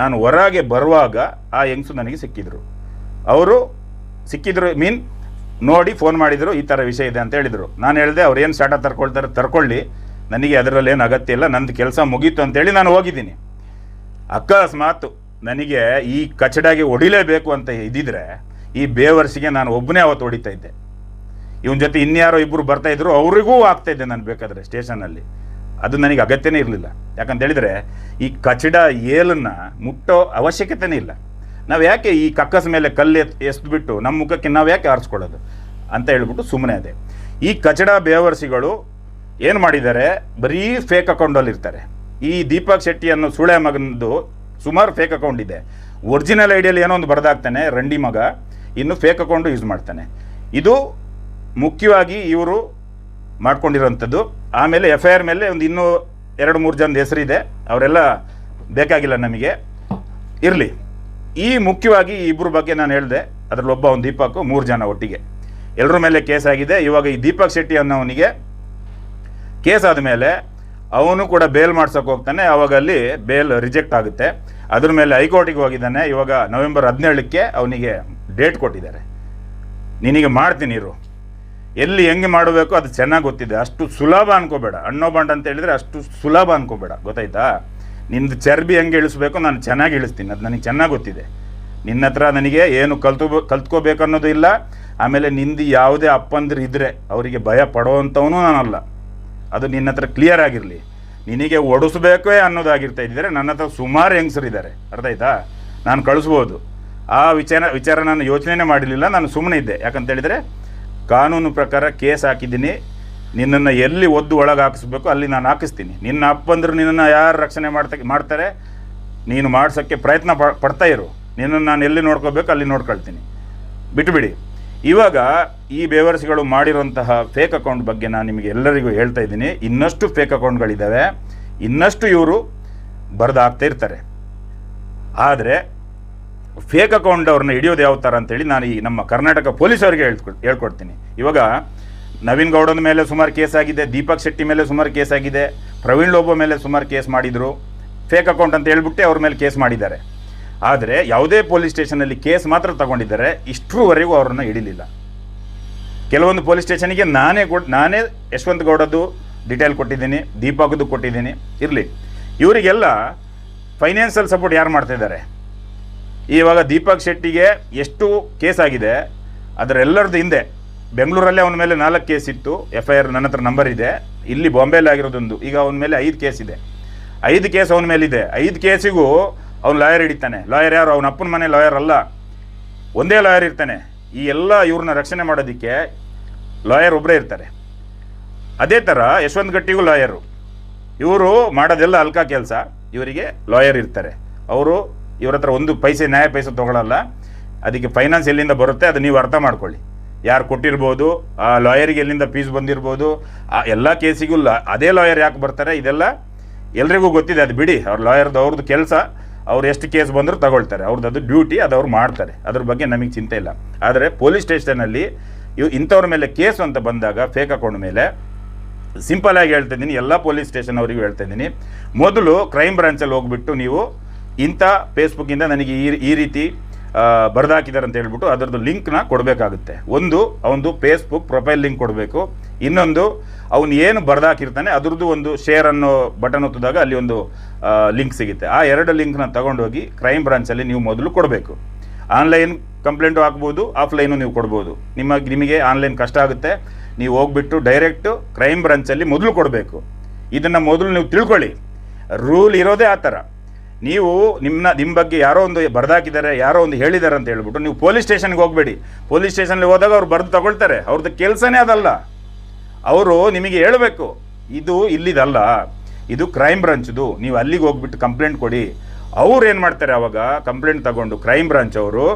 ನಾನು ಹೊರಗೆ ಬರುವಾಗ ಆ ಹೆಂಗ್ಸು ನನಗೆ ಸಿಕ್ಕಿದ್ರು. ಅವರು ಸಿಕ್ಕಿದ್ರು ಮೀನ್ ನೋಡಿ ಫೋನ್ ಮಾಡಿದರು, ಈ ಥರ ವಿಷಯ ಇದೆ ಅಂತ ಹೇಳಿದರು. ನಾನು ಹೇಳಿದೆ, ಅವ್ರು ಏನು ಸ್ಟಾರ್ಟ ತರ್ಕೊಳ್ತಾರೆ, ತರ್ಕೊಳ್ಳಿ. ನನಗೆ ಅದರಲ್ಲಿ ಏನು ಅಗತ್ಯ ಇಲ್ಲ, ನಂದು ಕೆಲಸ ಮುಗೀತು ಅಂತೇಳಿ ನಾನು ಹೋಗಿದ್ದೀನಿ. ಅಕಸ್ಮಾತ್ ನನಗೆ ಈ ಕಚಡಾಗಿ ಹೊಡಿಲೇಬೇಕು ಅಂತ ಇದ್ದಿದ್ರೆ ಈ ಬೇವರ್ಸಿಗೆ ನಾನು ಒಬ್ಬನೇ ಅವತ್ತು ಹೊಡಿತಾ ಇದ್ದೆ. ಇವನ ಜೊತೆ ಇನ್ಯಾರೋ ಇಬ್ಬರು ಬರ್ತಾ ಇದ್ರು, ಅವರಿಗೂ ಆಗ್ತಾ ಇದ್ದೆ ನಾನು ಬೇಕಾದರೆ ಸ್ಟೇಷನಲ್ಲಿ. ಅದು ನನಗೆ ಅಗತ್ಯನೇ ಇರಲಿಲ್ಲ. ಯಾಕಂತ ಹೇಳಿದರೆ ಈ ಕಚಡ ಏಲನ್ನು ಮುಟ್ಟೋ ಅವಶ್ಯಕತೆನೇ ಇಲ್ಲ. ನಾವು ಯಾಕೆ ಈ ಕಕ್ಕಸ ಮೇಲೆ ಕಲ್ಲು ಎತ್, ಎಸ್ದುಬಿಟ್ಟು ನಮ್ಮ ಮುಖಕ್ಕೆ ನಾವು ಯಾಕೆ ಆರಿಸ್ಕೊಳ್ಳೋದು? ಅಂತ ಹೇಳ್ಬಿಟ್ಟು ಸುಮ್ಮನೆ ಅದೇ. ಈ ಕಚಡ ಬೇವರ್ಸಿಗಳು ಏನು ಮಾಡಿದ್ದಾರೆ? ಬರೀ ಫೇಕ್ ಅಕೌಂಟಲ್ಲಿ ಇರ್ತಾರೆ. ಈ ದೀಪಕ್ ಶೆಟ್ಟಿ ಅನ್ನೋ ಸುಳೆ ಮಗನದು ಸುಮಾರು ಫೇಕ್ ಅಕೌಂಟ್ ಇದೆ. ಒರಿಜಿನಲ್ ಐಡಿಯಲ್ಲಿ ಏನೋ ಒಂದು ಬರೆದಾಗ್ತಾನೆ ರಂಡಿ ಮಗ. ಇನ್ನು ಫೇಕ್ ಅಕೌಂಟ್ ಯೂಸ್ ಮಾಡ್ತಾನೆ. ಇದು ಮುಖ್ಯವಾಗಿ ಇವರು ಮಾಡ್ಕೊಂಡಿರೋಂಥದ್ದು. ಆಮೇಲೆ ಎಫ್ ಐ ಆರ್ ಮೇಲೆ ಒಂದು ಇನ್ನೂ ಎರಡು ಮೂರು ಜನದ ಹೆಸರಿದೆ. ಅವರೆಲ್ಲ ಬೇಕಾಗಿಲ್ಲ ನಮಗೆ. ಇರಲಿ. ಈ ಮುಖ್ಯವಾಗಿ ಇಬ್ಬರ ಬಗ್ಗೆ ನಾನು ಹೇಳಿದೆ. ಅದರಲ್ಲಿ ಒಬ್ಬ ಒಂದು ದೀಪಕ್ ಮೂರು ಜನ ಒಟ್ಟಿಗೆ. ಎಲ್ಲರ ಮೇಲೆ ಕೇಸ್ ಆಗಿದೆ. ಇವಾಗ ಈ ದೀಪಕ್ ಶೆಟ್ಟಿ ಅನ್ನೋವನಿಗೆ ಕೇಸ್ ಆದಮೇಲೆ ಅವನು ಕೂಡ ಬೇಲ್ ಮಾಡ್ಸೋಕೆ ಹೋಗ್ತಾನೆ ಅವಾಗ ಅಲ್ಲಿ ಬೇಲ್ ರಿಜೆಕ್ಟ್ ಆಗುತ್ತೆ. ಅದ್ರ ಮೇಲೆ ಹೈಕೋರ್ಟಿಗೆ ಹೋಗಿದ್ದಾನೆ, ಇವಾಗ ನವೆಂಬರ್ ಹದಿನೇಳಕ್ಕೆ ಅವನಿಗೆ ಡೇಟ್ ಕೊಟ್ಟಿದ್ದಾರೆ. ನಿನಗೆ ಮಾಡ್ತೀನಿ ಇರು. ಎಲ್ಲಿ ಹೆಂಗೆ ಮಾಡಬೇಕು ಅದು ಚೆನ್ನಾಗಿ ಗೊತ್ತಿದೆ. ಅಷ್ಟು ಸುಲಭ ಅನ್ಕೋಬೇಡ. ಅಣ್ಣೋ ಬಾಂಡ್ ಅಂತ ಹೇಳಿದರೆ ಅಷ್ಟು ಸುಲಭ ಅನ್ಕೋಬೇಡ. ಗೊತ್ತಾಯ್ತಾ? ನಿಂದು ಚರ್ಬಿ ಹೆಂಗೆ ಇಳಿಸ್ಬೇಕು ನಾನು ಚೆನ್ನಾಗಿ ಇಳಿಸ್ತೀನಿ. ಅದು ನನಗೆ ಚೆನ್ನಾಗಿ ಗೊತ್ತಿದೆ. ನಿನ್ನ ಹತ್ರ ನನಗೆ ಏನು ಕಲ್ತು ಕಲ್ತ್ಕೋಬೇಕು ಅನ್ನೋದು ಇಲ್ಲ. ಆಮೇಲೆ ನಿಂದು ಯಾವುದೇ ಅಪ್ಪಂದಿರು ಇದ್ದರೆ ಅವರಿಗೆ ಭಯ ಪಡೋವಂಥವನು ನಾನಲ್ಲ. ಅದು ನಿನ್ನ ಹತ್ರ ಕ್ಲಿಯರ್ ಆಗಿರಲಿ. ನಿನಗೆ ಒಡಿಸ್ಬೇಕೇ ಅನ್ನೋದಾಗಿರ್ತಾ ಇದ್ದರೆ ನನ್ನ ಹತ್ರ ಸುಮಾರು ಹೆಂಗಸರಿದ್ದಾರೆ ಅರ್ಥ ಆಯ್ತಾ? ನಾನು ಕಳಿಸ್ಬೋದು. ಆ ವಿಚಾರ ವಿಚಾರ ನಾನು ಯೋಚನೆ ಮಾಡಲಿಲ್ಲ ನಾನು ಸುಮ್ಮನೆ ಇದ್ದೆ. ಯಾಕಂತ ಹೇಳಿದರೆ ಕಾನೂನು ಪ್ರಕಾರ ಕೇಸ್ ಹಾಕಿದ್ದೀನಿ. ನಿನ್ನನ್ನು ಎಲ್ಲಿ ಒದ್ದು ಒಳಗೆ ಹಾಕಿಸ್ಬೇಕು ಅಲ್ಲಿ ನಾನು ಹಾಕಿಸ್ತೀನಿ. ನಿನ್ನ ಅಪ್ಪಂದ್ರು ನಿನ್ನನ್ನು ಯಾರು ರಕ್ಷಣೆ ಮಾಡ್ತಾ, ಮಾಡ್ತಾರೆ? ನೀನು ಮಾಡ್ಸೋಕ್ಕೆ ಪ್ರಯತ್ನ ಪಡ್ತಾ ಇರು. ನಿನ್ನನ್ನು ನಾನು ಎಲ್ಲಿ ನೋಡ್ಕೋಬೇಕು ಅಲ್ಲಿ ನೋಡ್ಕೊಳ್ತೀನಿ. ಬಿಟ್ಟುಬಿಡಿ ಇವಾಗ ಈ ಬೇವರ್ಸ್ಗಳು ಮಾಡಿರುವಂತಹ ಫೇಕ್ ಅಕೌಂಟ್ ಬಗ್ಗೆ ನಾನು ನಿಮಗೆ ಎಲ್ಲರಿಗೂ ಹೇಳ್ತಾ ಇದ್ದೀನಿ. ಇನ್ನಷ್ಟು ಫೇಕ್ ಅಕೌಂಟ್ಗಳಿದ್ದಾವೆ ಇನ್ನಷ್ಟು ಇವರು ಬರೆದಾಗ್ತಾ ಇರ್ತಾರೆ. ಆದರೆ ಫೇಕ್ ಅಕೌಂಟ್ ಅವ್ರನ್ನ ಹಿಡಿಯೋದು ಯಾವ ಥರ ಅಂತೇಳಿ ನಾನು ಈ ನಮ್ಮ ಕರ್ನಾಟಕ ಪೊಲೀಸರಿಗೆ ಹೇಳ್ಕೊ, ಹೇಳ್ಕೊಡ್ತೀನಿ. ಇವಾಗ ನವೀನ್ ಗೌಡನ ಮೇಲೆ ಸುಮಾರು ಕೇಸ್ ಆಗಿದೆ, ದೀಪಕ್ ಶೆಟ್ಟಿ ಮೇಲೆ ಸುಮಾರು ಕೇಸ್ ಆಗಿದೆ, ಪ್ರವೀಣ್ ಲೋಬೋ ಮೇಲೆ ಸುಮಾರು ಕೇಸ್ ಮಾಡಿದರು. ಫೇಕ್ ಅಕೌಂಟ್ ಅಂತ ಹೇಳ್ಬಿಟ್ಟೆ ಅವ್ರ ಮೇಲೆ ಕೇಸ್ ಮಾಡಿದ್ದಾರೆ. ಆದರೆ ಯಾವುದೇ ಪೊಲೀಸ್ ಸ್ಟೇಷನಲ್ಲಿ ಕೇಸ್ ಮಾತ್ರ ತಗೊಂಡಿದ್ದಾರೆ ಇಷ್ಟರವರೆಗೂ ಅವರನ್ನು ಹಿಡಿಲಿಲ್ಲ. ಕೆಲವೊಂದು ಪೊಲೀಸ್ ಸ್ಟೇಷನಿಗೆ ನಾನೇ ಕೊಡ್, ನಾನೇ ಯಶವಂತ ಗೌಡದ್ದು ಡಿಟೇಲ್ ಕೊಟ್ಟಿದ್ದೀನಿ, ದೀಪಕದ್ದು ಕೊಟ್ಟಿದ್ದೀನಿ, ಇರಲಿ. ಇವರಿಗೆಲ್ಲ ಫೈನಾನ್ಷಿಯಲ್ ಸಪೋರ್ಟ್ ಯಾರು ಮಾಡ್ತಿದ್ದಾರೆ ಇವಾಗ ದೀಪಕ್ ಶೆಟ್ಟಿಗೆ ಎಷ್ಟು ಕೇಸ್ ಆಗಿದೆ, ಅದರೆಲ್ಲರದ್ದು ಹಿಂದೆ. ಬೆಂಗಳೂರಲ್ಲೇ ಅವನ ಮೇಲೆ ನಾಲ್ಕು ಕೇಸ್ ಇತ್ತು ಎಫ್ ಐ ಆರ್ ನನ್ನ ಹತ್ರ ನಂಬರ್ ಇದೆ. ಇಲ್ಲಿ ಬಾಂಬೆಯಲ್ಲಿ ಆಗಿರೋದೊಂದು, ಈಗ ಅವನ ಮೇಲೆ ಐದು ಕೇಸ್ ಇದೆ. ಐದು ಕೇಸ್ ಅವನ ಮೇಲಿದೆ. ಐದು ಕೇಸಿಗೂ ಅವ್ನು ಲಾಯರ್ ಹಿಡಿತಾನೆ. ಲಾಯರ್ ಯಾರು? ಅವನ ಅಪ್ಪನ ಮನೆ ಲಾಯರ್ ಅಲ್ಲ. ಒಂದೇ ಲಾಯರ್ ಇರ್ತಾನೆ. ಈ ಎಲ್ಲ ಇವ್ರನ್ನ ರಕ್ಷಣೆ ಮಾಡೋದಕ್ಕೆ ಲಾಯರ್ ಒಬ್ಬರೇ ಇರ್ತಾರೆ. ಅದೇ ಥರ ಯಶವಂತ್ ಗಟ್ಟಿಗೂ ಲಾಯರು. ಇವರು ಮಾಡೋದೆಲ್ಲ ಅಲ್ಕಾ ಕೆಲಸ. ಇವರಿಗೆ ಲಾಯರ್ ಇರ್ತಾರೆ. ಅವರು ಇವ್ರ ಹತ್ರ ಒಂದು ಪೈಸೆ, ನ್ಯಾಯ ಪೈಸೆ ತೊಗೊಳಲ್ಲ. ಅದಕ್ಕೆ ಫೈನಾನ್ಸ್ ಎಲ್ಲಿಂದ ಬರುತ್ತೆ ಅದು ನೀವು ಅರ್ಥ ಮಾಡ್ಕೊಳ್ಳಿ. ಯಾರು ಕೊಟ್ಟಿರ್ಬೋದು, ಆ ಲಾಯರಿಗೆ ಎಲ್ಲಿಂದ ಫೀಸ್ ಬಂದಿರ್ಬೋದು, ಆ ಎಲ್ಲ ಕೇಸಿಗೂ ಲಾ, ಅದೇ ಲಾಯರ್ ಯಾಕೆ ಬರ್ತಾರೆ? ಇದೆಲ್ಲ ಎಲ್ರಿಗೂ ಗೊತ್ತಿದೆ. ಅದು ಬಿಡಿ. ಅವ್ರ ಲಾಯರ್ದು ಅವ್ರದ್ದು ಕೆಲಸ. ಅವ್ರು ಎಷ್ಟು ಕೇಸ್ ಬಂದರೂ ತಗೊಳ್ತಾರೆ. ಅವ್ರದ್ದು ಅದು ಡ್ಯೂಟಿ, ಅದು ಅವ್ರು ಮಾಡ್ತಾರೆ. ಅದ್ರ ಬಗ್ಗೆ ನಮಗೆ ಚಿಂತೆ ಇಲ್ಲ. ಆದರೆ ಪೊಲೀಸ್ ಸ್ಟೇಷನಲ್ಲಿ ಇವ್ ಇಂಥವ್ರ ಮೇಲೆ ಕೇಸು ಅಂತ ಬಂದಾಗ ಫೇಕ್ ಅಕೌಂಟ್ ಮೇಲೆ ಸಿಂಪಲ್ ಆಗಿ ಹೇಳ್ತಾ ಇದ್ದೀನಿ. ಎಲ್ಲ ಪೊಲೀಸ್ ಸ್ಟೇಷನ್ ಅವರಿಗೂ ಹೇಳ್ತಾ ಇದ್ದೀನಿ. ಮೊದಲು ಕ್ರೈಮ್ ಬ್ರಾಂಚಲ್ಲಿ ಹೋಗ್ಬಿಟ್ಟು ನೀವು ಇಂಥ ಫೇಸ್ಬುಕ್ಕಿಂದ ನನಗೆ ಈ ಈ ರೀತಿ ಬರೆದಾಕಿದ್ದಾರೆ ಅಂತ ಹೇಳ್ಬಿಟ್ಟು ಅದರದ್ದು ಲಿಂಕ್ನ ಕೊಡಬೇಕಾಗುತ್ತೆ. ಒಂದು ಅವನದು ಫೇಸ್ಬುಕ್ ಪ್ರೊಫೈಲ್ ಲಿಂಕ್ ಕೊಡಬೇಕು. ಇನ್ನೊಂದು, ಅವನು ಏನು ಬರೆದಾಕಿರ್ತಾನೆ ಅದ್ರದ್ದು ಒಂದು ಶೇರ್ ಅನ್ನೋ ಬಟನ್ ಒತ್ತಿದಾಗ ಅಲ್ಲಿ ಒಂದು ಲಿಂಕ್ ಸಿಗುತ್ತೆ. ಆ ಎರಡು ಲಿಂಕ್ನ ತಗೊಂಡೋಗಿ ಕ್ರೈಮ್ ಬ್ರಾಂಚಲ್ಲಿ ನೀವು ಮೊದಲು ಕೊಡಬೇಕು. ಆನ್ಲೈನ್ ಕಂಪ್ಲೇಂಟು ಹಾಕ್ಬೋದು, ಆಫ್ಲೈನು ನೀವು ಕೊಡ್ಬೋದು. ನಿಮ್ಮ, ನಿಮಗೆ ಆನ್ಲೈನ್ ಕಷ್ಟ ಆಗುತ್ತೆ. ನೀವು ಹೋಗ್ಬಿಟ್ಟು ಡೈರೆಕ್ಟು ಕ್ರೈಮ್ ಬ್ರಾಂಚಲ್ಲಿ ಮೊದಲು ಕೊಡಬೇಕು. ಇದನ್ನು ಮೊದಲು ನೀವು ತಿಳ್ಕೊಳ್ಳಿ. ರೂಲ್ ಇರೋದೇ ಆ ಥರ. ನೀವು ನಿಮ್ಮನ್ನ ನಿಮ್ಮ ಬಗ್ಗೆ ಯಾರೋ ಒಂದು ಬರೆದಾಕಿದ್ದಾರೆ, ಯಾರೋ ಒಂದು ಹೇಳಿದ್ದಾರೆ ಅಂತ ಹೇಳ್ಬಿಟ್ಟು ನೀವು ಪೊಲೀಸ್ ಸ್ಟೇಷನ್ಗೆ ಹೋಗಬೇಡಿ. ಪೊಲೀಸ್ ಸ್ಟೇಷನ್ಗೆ ಹೋದಾಗ ಅವ್ರು ಬರೆದು ತಗೊಳ್ತಾರೆ. ಅವ್ರದ್ದು ಕೆಲಸನೇ ಅದಲ್ಲ. ಅವರು ನಿಮಗೆ ಹೇಳಬೇಕು, ಇದು ಇಲ್ಲಿದಲ್ಲ, ಇದು ಕ್ರೈಮ್ ಬ್ರಾಂಚ್ದು, ನೀವು ಅಲ್ಲಿಗೆ ಹೋಗ್ಬಿಟ್ಟು ಕಂಪ್ಲೇಂಟ್ ಕೊಡಿ. ಅವ್ರು ಏನು ಮಾಡ್ತಾರೆ ಅವಾಗ, ಕಂಪ್ಲೇಂಟ್ ತಗೊಂಡು ಕ್ರೈಮ್ ಬ್ರಾಂಚ್ ಅವರು,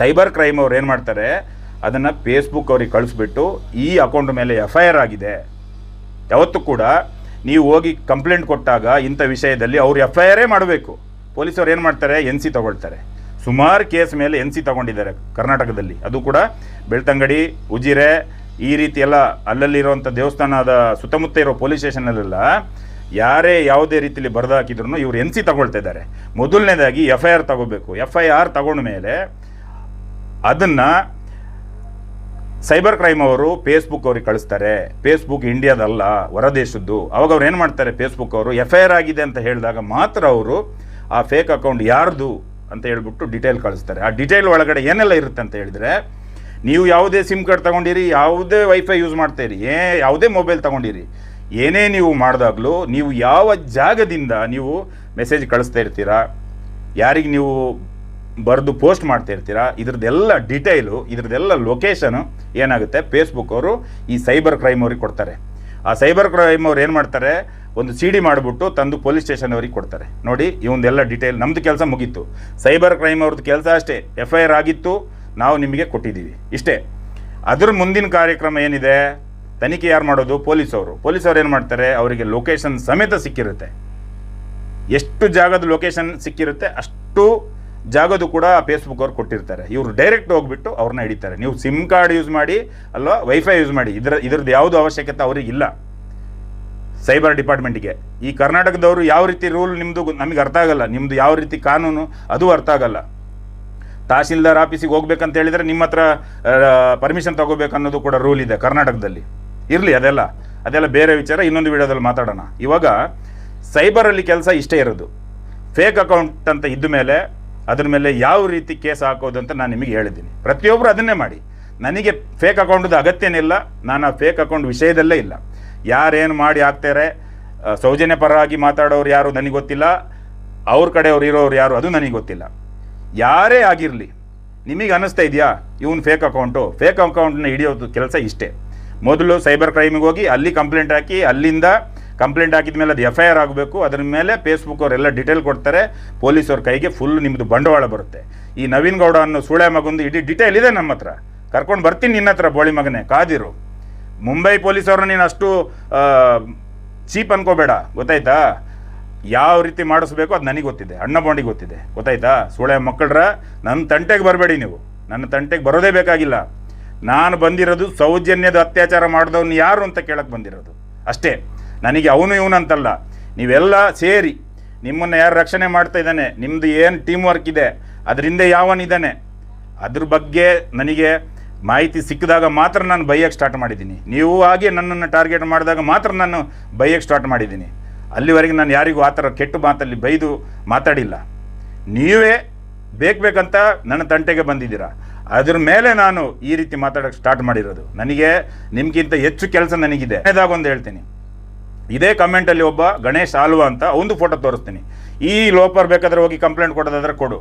ಸೈಬರ್ ಕ್ರೈಮ್ ಅವ್ರು ಏನು ಮಾಡ್ತಾರೆ, ಅದನ್ನು ಫೇಸ್ಬುಕ್ ಅವ್ರಿಗೆ ಕಳಿಸ್ಬಿಟ್ಟು ಈ ಅಕೌಂಟ್ ಮೇಲೆ ಎಫ್ ಐ ಆರ್ ಆಗಿದೆ. ಯಾವತ್ತೂ ಕೂಡ ನೀವು ಹೋಗಿ ಕಂಪ್ಲೇಂಟ್ ಕೊಟ್ಟಾಗ ಇಂಥ ವಿಷಯದಲ್ಲಿ ಅವ್ರು ಎಫ್ ಐ ಆರೇ ಮಾಡಬೇಕು. ಪೊಲೀಸವ್ರು ಏನು ಮಾಡ್ತಾರೆ? ಎನ್ ಸಿ ತೊಗೊಳ್ತಾರೆ. ಸುಮಾರು ಕೇಸ್ ಮೇಲೆ ಎನ್ ಸಿ ತಗೊಂಡಿದ್ದಾರೆ ಕರ್ನಾಟಕದಲ್ಲಿ. ಅದು ಕೂಡ ಬೆಳ್ತಂಗಡಿ, ಉಜಿರೆ, ಈ ರೀತಿ ಎಲ್ಲ ಅಲ್ಲಲ್ಲಿರುವಂಥ ದೇವಸ್ಥಾನದ ಸುತ್ತಮುತ್ತ ಇರೋ ಪೊಲೀಸ್ ಸ್ಟೇಷನಲ್ಲೆಲ್ಲ ಯಾರೇ ಯಾವುದೇ ರೀತಿಯಲ್ಲಿ ಬರೆದು ಹಾಕಿದ್ರು ಇವರು ಎನ್ ಸಿ ತಗೊಳ್ತಾ ಇದ್ದಾರೆ. ಮೊದಲನೇದಾಗಿ ಎಫ್ ಐ ಆರ್ ತಗೋಬೇಕು. ಎಫ್ ಐ ಆರ್ ತಗೊಂಡ ಮೇಲೆ ಅದನ್ನು ಸೈಬರ್ ಕ್ರೈಮ್ ಅವರು ಫೇಸ್ಬುಕ್ ಅವ್ರಿಗೆ ಕಳಿಸ್ತಾರೆ. ಫೇಸ್ಬುಕ್ ಇಂಡಿಯಾದಲ್ಲ, ಹೊರದೇಶದ್ದು. ಅವಾಗ ಅವ್ರು ಏನು ಮಾಡ್ತಾರೆ ಫೇಸ್ಬುಕ್ ಅವರು? ಎಫ್ ಐ ಆರ್ ಆಗಿದೆ ಅಂತ ಹೇಳಿದಾಗ ಮಾತ್ರ ಅವರು ಆ ಫೇಕ್ ಅಕೌಂಟ್ ಯಾರ್ದು ಅಂತ ಹೇಳ್ಬಿಟ್ಟು ಡಿಟೇಲ್ ಕಳಿಸ್ತಾರೆ. ಆ ಡಿಟೇಲ್ ಒಳಗಡೆ ಏನೆಲ್ಲ ಇರುತ್ತೆ ಅಂತ ಹೇಳಿದರೆ, ನೀವು ಯಾವುದೇ ಸಿಮ್ ಕಾರ್ಡ್ ತಗೊಂಡಿರಿ, ಯಾವುದೇ ವೈಫೈ ಯೂಸ್ ಮಾಡ್ತೀರಿ, ಏ, ಯಾವುದೇ ಮೊಬೈಲ್ ತಗೊಂಡಿರಿ, ಏನೇ ನೀವು ಮಾಡಿದಾಗಲೂ ನೀವು ಯಾವ ಜಾಗದಿಂದ ನೀವು ಮೆಸೇಜ್ ಕಳಿಸ್ತಾ ಇರ್ತೀರಾ? ಯಾರಿಗೆ ನೀವು ಬರೆದು ಪೋಸ್ಟ್ ಮಾಡ್ತಾ ಇರ್ತೀರಾ? ಇದ್ರದ್ದೆಲ್ಲ ಡಿಟೈಲು ಇದ್ರದ್ದೆಲ್ಲ ಲೊಕೇಶನು ಏನಾಗುತ್ತೆ? ಫೇಸ್ಬುಕ್ ಅವರು ಈ ಸೈಬರ್ ಕ್ರೈಮ್ ಅವ್ರಿಗೆ ಕೊಡ್ತಾರೆ. ಆ ಸೈಬರ್ ಕ್ರೈಮ್ ಅವ್ರು ಏನು ಮಾಡ್ತಾರೆ? ಒಂದು ಸಿ ಡಿ ಮಾಡಿಬಿಟ್ಟು ತಂದು ಪೊಲೀಸ್ ಸ್ಟೇಷನ್ ಅವ್ರಿಗೆ ಕೊಡ್ತಾರೆ. ನೋಡಿ, ಇವಂದೆಲ್ಲ ಡಿಟೇಲ್ ನಮ್ಮದು ಕೆಲಸ ಮುಗೀತು. ಸೈಬರ್ ಕ್ರೈಮ್ ಅವ್ರದ್ದು ಕೆಲಸ ಅಷ್ಟೇ. ಎಫ್ ಐ ಆರ್ ಆಗಿತ್ತು. ನಾವು ನಿಮಗೆ ಕೊಟ್ಟಿದ್ದೀವಿ. ಇಷ್ಟೇ. ಅದ್ರ ಮುಂದಿನ ಕಾರ್ಯಕ್ರಮ ಏನಿದೆ? ತನಿಖೆ ಯಾರು ಮಾಡೋದು? ಪೊಲೀಸವರು ಪೊಲೀಸವ್ರು ಏನು ಮಾಡ್ತಾರೆ? ಅವರಿಗೆ ಲೊಕೇಶನ್ ಸಮೇತ ಸಿಕ್ಕಿರುತ್ತೆ. ಎಷ್ಟು ಜಾಗದ ಲೊಕೇಶನ್ ಸಿಕ್ಕಿರುತ್ತೆ, ಅಷ್ಟು ಜಾಗದು ಕೂಡ ಫೇಸ್ಬುಕ್ ಅವ್ರು ಕೊಟ್ಟಿರ್ತಾರೆ. ಇವರು ಡೈರೆಕ್ಟ್ ಹೋಗ್ಬಿಟ್ಟು ಅವ್ರನ್ನ ಹಿಡಿತಾರೆ. ನೀವು ಸಿಮ್ ಕಾರ್ಡ್ ಯೂಸ್ ಮಾಡಿ, ಅಲ್ವಾ ವೈಫೈ ಯೂಸ್ ಮಾಡಿ, ಇದರ, ಇದ್ರದ್ದು ಯಾವುದು ಅವಶ್ಯಕತೆ ಅವ್ರಿಗೆ ಇಲ್ಲ ಸೈಬರ್ ಡಿಪಾರ್ಟ್ಮೆಂಟಿಗೆ ಈ ಕರ್ನಾಟಕದವರು ಯಾವ ರೀತಿ ರೂಲ್ ನಿಮ್ಮದು ನಮಗೆ ಅರ್ಥ ಆಗಲ್ಲ. ನಿಮ್ಮದು ಯಾವ ರೀತಿ ಕಾನೂನು, ಅದು ಅರ್ಥ ಆಗಲ್ಲ. ತಹಸೀಲ್ದಾರ್ ಆಫೀಸಿಗೆ ಹೋಗ್ಬೇಕಂತ ಹೇಳಿದರೆ ನಿಮ್ಮ ಹತ್ರ ಪರ್ಮಿಷನ್ ತಗೋಬೇಕು ಅನ್ನೋದು ಕೂಡ ರೂಲ್ ಇದೆ ಕರ್ನಾಟಕದಲ್ಲಿ. ಇರಲಿ ಅದೆಲ್ಲ. ಅದೆಲ್ಲ ಬೇರೆ ವಿಚಾರ, ಇನ್ನೊಂದು ವಿಡಿಯೋದಲ್ಲಿ ಮಾತಾಡೋಣ. ಇವಾಗ ಸೈಬರಲ್ಲಿ ಕೆಲಸ ಇಷ್ಟೇ ಇರೋದು. ಫೇಕ್ ಅಕೌಂಟ್ ಅಂತ ಇದ್ದ ಮೇಲೆ ಅದ್ರ ಮೇಲೆ ಯಾವ ರೀತಿ ಕೇಸ್ ಹಾಕೋದು ಅಂತ ನಾನು ನಿಮಗೆ ಹೇಳಿದ್ದೀನಿ. ಪ್ರತಿಯೊಬ್ಬರು ಅದನ್ನೇ ಮಾಡಿ. ನನಗೆ ಫೇಕ್ ಅಕೌಂಟ್ದು ಅಗತ್ಯನಿಲ್ಲ, ನಾನು ಆ ಫೇಕ್ ಅಕೌಂಟ್ ವಿಷಯದಲ್ಲೇ ಇಲ್ಲ. ಯಾರೇನು ಮಾಡಿ ಹಾಕ್ತಾರೆ ಸೌಜನ್ಯ ಪರವಾಗಿ ಮಾತಾಡೋರು ಯಾರು ನನಗೆ ಗೊತ್ತಿಲ್ಲ, ಅವ್ರ ಕಡೆಯವ್ರು ಇರೋರು ಯಾರು ಅದು ನನಗೆ ಗೊತ್ತಿಲ್ಲ. ಯಾರೇ ಆಗಿರಲಿ, ನಿಮಗೆ ಅನ್ನಿಸ್ತಾ ಇದೆಯಾ? ಇವನು ಫೇಕ್ ಅಕೌಂಟು ಫೇಕ್ ಅಕೌಂಟನ್ನ ಹಿಡಿಯೋದು ಕೆಲಸ ಇಷ್ಟೇ. ಮೊದಲು ಸೈಬರ್ ಕ್ರೈಮಿಗೆ ಹೋಗಿ, ಅಲ್ಲಿ ಕಂಪ್ಲೇಂಟ್ ಹಾಕಿ, ಅಲ್ಲಿಂದ ಕಂಪ್ಲೇಂಟ್ ಹಾಕಿದ ಮೇಲೆ ಅದು ಎಫ್ ಐ ಆರ್ ಆಗಬೇಕು, ಅದ್ರ ಮೇಲೆ ಫೇಸ್ಬುಕ್ ಅವರೆಲ್ಲ ಡಿಟೇಲ್ ಕೊಡ್ತಾರೆ ಪೊಲೀಸವ್ರ ಕೈಗೆ ಫುಲ್ ನಿಮ್ಮದು ಬಂಡವಾಳ ಬರುತ್ತೆ. ಈ ನವೀನ್ ಗೌಡ ಅನ್ನೋ ಸುಳೆ ಮಗೊಂದು ಇಡೀ ಡಿಟೇಲ್ ಇದೆ ನಮ್ಮ ಹತ್ರ. ಕರ್ಕೊಂಡು ಬರ್ತೀನಿ ನಿನ್ನ ಹತ್ರ ಬೋಳಿ ಮಗನೇ, ಕಾದಿರು. ಮುಂಬೈ ಪೊಲೀಸವ್ರನ್ನ ನೀನು ಅಷ್ಟು ಚೀಪ್ ಅನ್ಕೋಬೇಡ, ಗೊತ್ತಾಯ್ತಾ? ಯಾವ ರೀತಿ ಮಾಡಿಸ್ಬೇಕು ಅದು ನನಗೆ ಗೊತ್ತಿದೆ, ಅಣ್ಣ ಬಾಂಡಿಗೆ ಗೊತ್ತಿದೆ, ಗೊತ್ತಾಯ್ತಾ? ಸುಳೆ ಮಕ್ಕಳ್ರ ನನ್ನ ತಂಟೆಗೆ ಬರಬೇಡಿ ನೀವು. ನನ್ನ ತಂಟೆಗೆ ಬರೋದೇ ಬೇಕಾಗಿಲ್ಲ. ನಾನು ಬಂದಿರೋದು ಸೌಜನ್ಯದ ಅತ್ಯಾಚಾರ ಮಾಡಿದವ್ನು ಯಾರು ಅಂತ ಕೇಳಕ್ಕೆ ಬಂದಿರೋದು. ಅಷ್ಟೇ. ನನಗೆ ಅವನು ಇವನಂತಲ್ಲ. ನೀವೆಲ್ಲ ಸೇರಿ ನಿಮ್ಮನ್ನು ಯಾರು ರಕ್ಷಣೆ ಮಾಡ್ತಾ ಇದ್ದಾನೆ ನಿಮ್ಮದು ಏನು ಟೀಮ್ ವರ್ಕ್ ಇದೆ, ಅದರಿಂದ ಯಾವನಿದ್ದಾನೆ ಅದ್ರ ಬಗ್ಗೆ ನನಗೆ ಮಾಹಿತಿ ಸಿಕ್ಕಿದಾಗ ಮಾತ್ರ ನಾನು ಬೈಯಕ್ಕೆ ಸ್ಟಾರ್ಟ್ ಮಾಡಿದ್ದೀನಿ. ನೀವು ಹಾಗೆ ನನ್ನನ್ನು ಟಾರ್ಗೆಟ್ ಮಾಡಿದಾಗ ಮಾತ್ರ ನಾನು ಬೈಯಕ್ಕೆ ಸ್ಟಾರ್ಟ್ ಮಾಡಿದ್ದೀನಿ. ಅಲ್ಲಿವರೆಗೆ ನಾನು ಯಾರಿಗೂ ಆ ಥರ ಕೆಟ್ಟ ಮಾತಲ್ಲಿ ಬೈದು ಮಾತಾಡಿಲ್ಲ. ನೀವೇ ಬೇಕು ಬೇಕಂತ ನನ್ನ ತಂಟೆಗೆ ಬಂದಿದ್ದೀರಾ? ಅದ್ರ ಮೇಲೆ ನಾನು ಈ ರೀತಿ ಮಾತಾಡೋಕ್ಕೆ ಸ್ಟಾರ್ಟ್ ಮಾಡಿರೋದು. ನನಗೆ ನಿಮಗಿಂತ ಹೆಚ್ಚು ಕೆಲಸ ನನಗಿದೆ. ಒಂದು ಹೇಳ್ತೀನಿ. ಇದೇ ಕಮೆಂಟಲ್ಲಿ ಒಬ್ಬ ಗಣೇಶ್ ಆಲ್ವ ಅಂತ ಒಂದು ಫೋಟೋ ತೋರಿಸ್ತೀನಿ. ಈ ಲೋಪರ್ ಬೇಕಾದ್ರೆ ಹೋಗಿ ಕಂಪ್ಲೇಂಟ್ ಕೊಡೋದಾದ್ರೆ ಕೊಡು.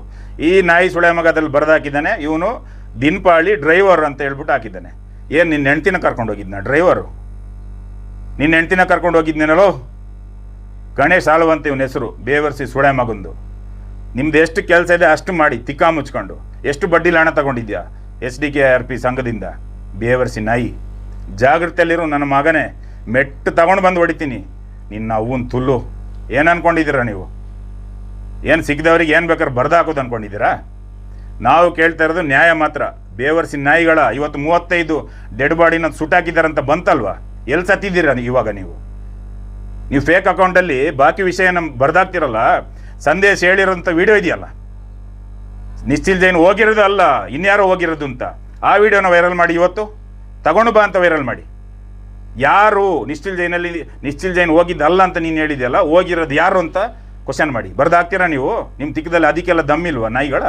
ಈ ನಾಯಿ ಸುಳೆ ಮಗ ಅದ್ರಲ್ಲಿ ಬರೆದಾಕಿದ್ದಾನೆ, ಇವನು ದಿನ್ಪಾಳಿ ಡ್ರೈವರ್ ಅಂತ ಹೇಳ್ಬಿಟ್ಟು ಹಾಕಿದ್ದಾನೆ. ಏನು, ನಿನ್ನ ಹೆಂಡ್ತಿನ ಕರ್ಕೊಂಡು ಹೋಗಿದ್ನ? ಡ್ರೈವರು ನಿನ್ನ ಹೆಂಡ್ತಿನ ಕರ್ಕೊಂಡು ಹೋಗಿದ್ನೇನಲ್ಲೋ? ಗಣೇಶ್ ಆಲ್ವ ಅಂತ ಇವನ ಹೆಸರು, ಬೇವರ್ಸಿ ಸುಳೆ ಮಗಂದು. ನಿಮ್ದು ಎಷ್ಟು ಕೆಲಸ ಇದೆ ಅಷ್ಟು ಮಾಡಿ, ತಿಕ್ಕಾ ಮುಚ್ಕೊಂಡು. ಎಷ್ಟು ಬಡ್ಡಿ ಹಣ ತಗೊಂಡಿದ್ಯಾ? S D K R P ಸಂಘದಿಂದ. ಬೇವರ್ಸಿ ನಾಯಿ. ಜಾಗೃತಿಯಲ್ಲಿರೋ ನನ್ನ ಮಗನೇ. ಮೆಟ್ಟು ತಗೊಂಡು ಬಂದು ಹೊಡಿತೀನಿ. ನಿನ್ನ ಅವ್ವನ ತುಲ್ಲು. ಏನು ಅನ್ಕೊಂಡಿದ್ದೀರ ನೀವು? ಏನು ಸಿಕ್ಕಿದವ್ರಿಗೆ ಏನು ಬೇಕಾದ್ರೆ ಬರ್ದಾಕೋದು ಅಂದ್ಕೊಂಡಿದ್ದೀರಾ ನಾವು ಕೇಳ್ತಾ ಇರೋದು ನ್ಯಾಯ ಮಾತ್ರ. ಬೇವರ್ಸಿ ನಾಯಿಗಳ ಇವತ್ತು ಮೂವತ್ತೈದು ಡೆಡ್ ಬಾಡಿನ ಸುಟ್ಟಾಕಿದ್ದಾರಂತ ಬಂತಲ್ವಾ? ಎಲ್ಲಿ ಸತ್ತಿದ್ದೀರಾ ಇವಾಗ ನೀವು? ನೀವು ಫೇಕ್ ಅಕೌಂಟಲ್ಲಿ ಬಾಕಿ ವಿಷಯ ನಮ್ಮ ಬರ್ದಾಕ್ತಿರಲ್ಲ, ಸಂದೇಶ ಹೇಳಿರೋಂಥ ವಿಡಿಯೋ ಇದೆಯಲ್ಲ? ನಿಶ್ಚಿಲ್ ಜೈನ್ ಹೋಗಿರೋದು ಅಲ್ಲ ಇನ್ಯಾರೋ ಹೋಗಿರೋದು ಅಂತ. ಆ ವಿಡಿಯೋನ ವೈರಲ್ ಮಾಡಿ ಇವತ್ತು? ತಗೊಂಡು ಬಾ ಅಂತ ವೈರಲ್ ಮಾಡಿ. ಯಾರು ನಿಶ್ಚಿಲ್ ಜೈನಲ್ಲಿ ನಿಶ್ಚಿಲ್ ಜೈನ್ ಹೋಗಿದ್ದಲ್ಲ ಅಂತ ನೀನು ಹೇಳಿದೆಯಲ್ಲ, ಹೋಗಿರೋದು ಯಾರು ಅಂತ ಕ್ವಶನ್ ಮಾಡಿ. ಬರ್ದಾಗ್ತೀರಾ ನೀವು? ನಿಮ್ಮ ತಿಕ್ಕದಲ್ಲಿ ಅದಕ್ಕೆಲ್ಲ ದಮ್ಮಿಲ್ವಾ ನಾಯಿಗಳ?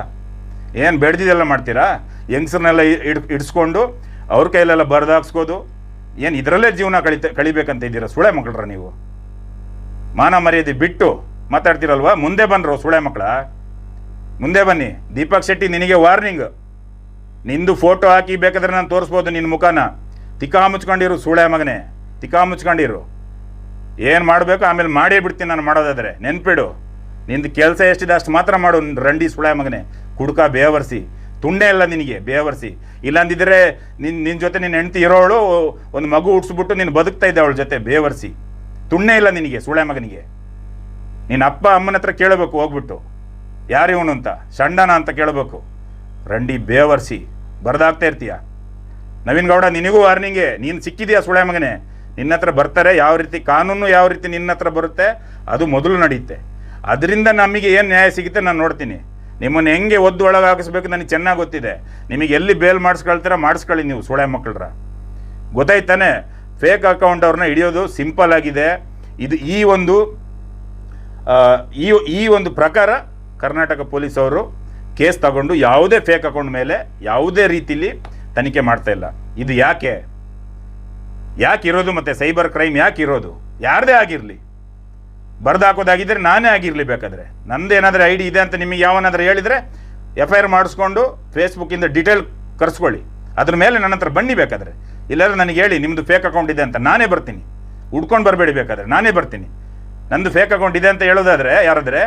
ಏನು ಬೆಳೆದಿದೆಲ್ಲ ಮಾಡ್ತೀರಾ? ಯಂಗ್ಸ್ರನ್ನೆಲ್ಲ ಇಡ್ ಇಡ್ಸ್ಕೊಂಡು ಅವ್ರ ಕೈಲೆಲ್ಲ ಬರ್ದಾಕ್ಸ್ಕೋದು ಏನು ಇದರಲ್ಲೇ ಜೀವನ ಕಳಿತ ಕಳಿಬೇಕಂತ ಇದ್ದೀರಾ ಸುಳೆ ಮಕ್ಕಳ್ರ ನೀವು? ಮಾನ ಮರ್ಯಾದೆ ಬಿಟ್ಟು ಮಾತಾಡ್ತಿರಲ್ವಾ? ಮುಂದೆ ಬಂದ್ರು ಸುಳೆ ಮಕ್ಕಳ ಮುಂದೆ ಬನ್ನಿ. ದೀಪಕ್ ಶೆಟ್ಟಿ ನಿನಗೆ ವಾರ್ನಿಂಗ್ ನಿಂದು ಫೋಟೋ ಹಾಕಿ ಬೇಕಾದ್ರೆ ನಾನು ತೋರಿಸ್ಬೋದು ನಿನ್ನ ಮುಖನ. ತಿಕ್ಕಾ ಮುಚ್ಕೊಂಡಿರು ಸೂಳೆ ಮಗನೇ, ತಿಕ್ಕಾ ಮುಚ್ಕೊಂಡಿರು. ಏನು ಮಾಡಬೇಕು? ಆಮೇಲೆ ಮಾಡೇ ಬಿಡ್ತೀನಿ ನಾನು ಮಾಡೋದಾದ್ರೆ. ನೆನ್ಪಿಡು, ನಿಂದು ಕೆಲಸ ಎಷ್ಟಿದೆ ಅಷ್ಟು ಮಾತ್ರ ಮಾಡು ರಂಡಿ ಸುಳೆ ಮಗನೇ. ಕುಡ್ಕ ಬೇವರ್ಸಿ. ತುಂಡೆ ಇಲ್ಲ ನಿನಗೆ, ಬೇವರ್ಸಿ. ಇಲ್ಲಾಂದಿದ್ರೆ ನಿನ್ನ ನಿನ್ನ ಜೊತೆ ನಿನ್ನ ಹೆಂಡತಿ ಇರೋಳು, ಒಂದು ಮಗು ಹುಟ್ಟಿಸ್ಬಿಟ್ಟು ನೀನು ಬದುಕ್ತಾ ಇದ್ದೆ ಅವಳ ಜೊತೆ, ಬೇವರ್ಸಿ. ತುಂಡೆ ಇಲ್ಲ ನಿನಗೆ, ಸುಳೆ ಮಗನಿಗೆ. ನಿನ್ನ ಅಪ್ಪ ಅಮ್ಮನ ಹತ್ರ ಕೇಳಬೇಕು, ಹೋಗ್ಬಿಟ್ಟು. ಯಾರು ಇವನು ಅಂತ? ಶಂಡನ ಅಂತ ಕೇಳಬೇಕು. ರಂಡಿ, ಬೇವರ್ಸಿ. ಬರ್ದಾಗ್ತಾ ಇರ್ತೀಯ? ನವೀನ್ ಗೌಡ, ನಿನಗೂ ವಾರ್ನಿಂಗೆ ನೀನು ಸಿಕ್ಕಿದೆಯಾ ಸುಳೆ ಮಗನೇ? ನಿನ್ನ ಹತ್ರ ಬರ್ತಾರೆ, ಯಾವ ರೀತಿ ಕಾನೂನು ಯಾವ ರೀತಿ ನಿನ್ನ ಹತ್ರ ಬರುತ್ತೆ, ಅದು ಮೊದಲು ನಡೆಯುತ್ತೆ. ಅದರಿಂದ ನಮಗೆ ಏನು ನ್ಯಾಯ ಸಿಗುತ್ತೆ ನಾನು ನೋಡ್ತೀನಿ. ನಿಮ್ಮನ್ನು ಹೆಂಗೆ ಒದ್ದು ಒಳಗೆ ಹಾಕಿಸ್ಬೇಕು ನನಗೆ ಚೆನ್ನಾಗಿ ಗೊತ್ತಿದೆ. ನಿಮಗೆ ಎಲ್ಲಿ ಬೇಲ್ ಮಾಡಿಸ್ಕೊಳ್ತೀರ, ಮಾಡಿಸ್ಕೊಳ್ಳಿ ನೀವು ಸುಳೆ ಮಕ್ಕಳ್ರ. ಗೊತ್ತಾಯ್ತಾನೆ? ಫೇಕ್ ಅಕೌಂಟ್ ಅವ್ರನ್ನ ಹಿಡಿಯೋದು ಸಿಂಪಲ್ ಆಗಿದೆ. ಇದು ಈ ಒಂದು ಈ ಈ ಒಂದು ಪ್ರಕಾರ ಕರ್ನಾಟಕ ಪೊಲೀಸ್ ಅವರು ಕೇಸ್ ತಗೊಂಡು ಯಾವುದೇ ಫೇಕ್ ಅಕೌಂಟ್ ಮೇಲೆ ಯಾವುದೇ ರೀತಿಲಿ ತನಿಖೆ ಮಾಡ್ತಾ ಇಲ್ಲ. ಇದು ಯಾಕೆ? ಯಾಕೆ ಇರೋದು ಮತ್ತೆ ಸೈಬರ್ ಕ್ರೈಮ್ ಯಾಕೆ ಇರೋದು? ಯಾರದೇ ಆಗಿರಲಿ. ಬರ್ದಾಕೋದಾಗಿದ್ದರೆ ನಾನೇ ಆಗಿರಲಿ ಬೇಕಾದ್ರೆ. ನಂದು ಐ ಡಿ ಇದೆ ಅಂತ ನಿಮಗೆ ಯಾವನಾದ್ರೂ ಹೇಳಿದರೆ ಎಫ್ ಐ ಆರ್ ಮಾಡಿಸ್ಕೊಂಡು ಫೇಸ್ಬುಕ್ಕಿಂದ ಡೀಟೇಲ್ ಕರ್ಸ್ಕೊಳ್ಳಿ. ಅದ್ರ ಮೇಲೆ ನನ್ನ ಹತ್ರ ಬನ್ನಿ ಬೇಕಾದ್ರೆ. ಇಲ್ಲಾದ್ರೆ ನನಗೆ ಹೇಳಿ ನಿಮ್ಮದು ಫೇಕ್ ಅಕೌಂಟ್ ಇದೆ ಅಂತ ನಾನೇ ಬರ್ತೀನಿ. ಉಡ್ಕೊಂಡು ಬರಬೇಡಿ ಬೇಕಾದ್ರೆ, ನಾನೇ ಬರ್ತೀನಿ. ನಂದು ಫೇಕ್ ಅಕೌಂಟ್ ಇದೆ ಅಂತ ಹೇಳೋದಾದ್ರೆ, ಯಾರಾದ್ರೆ,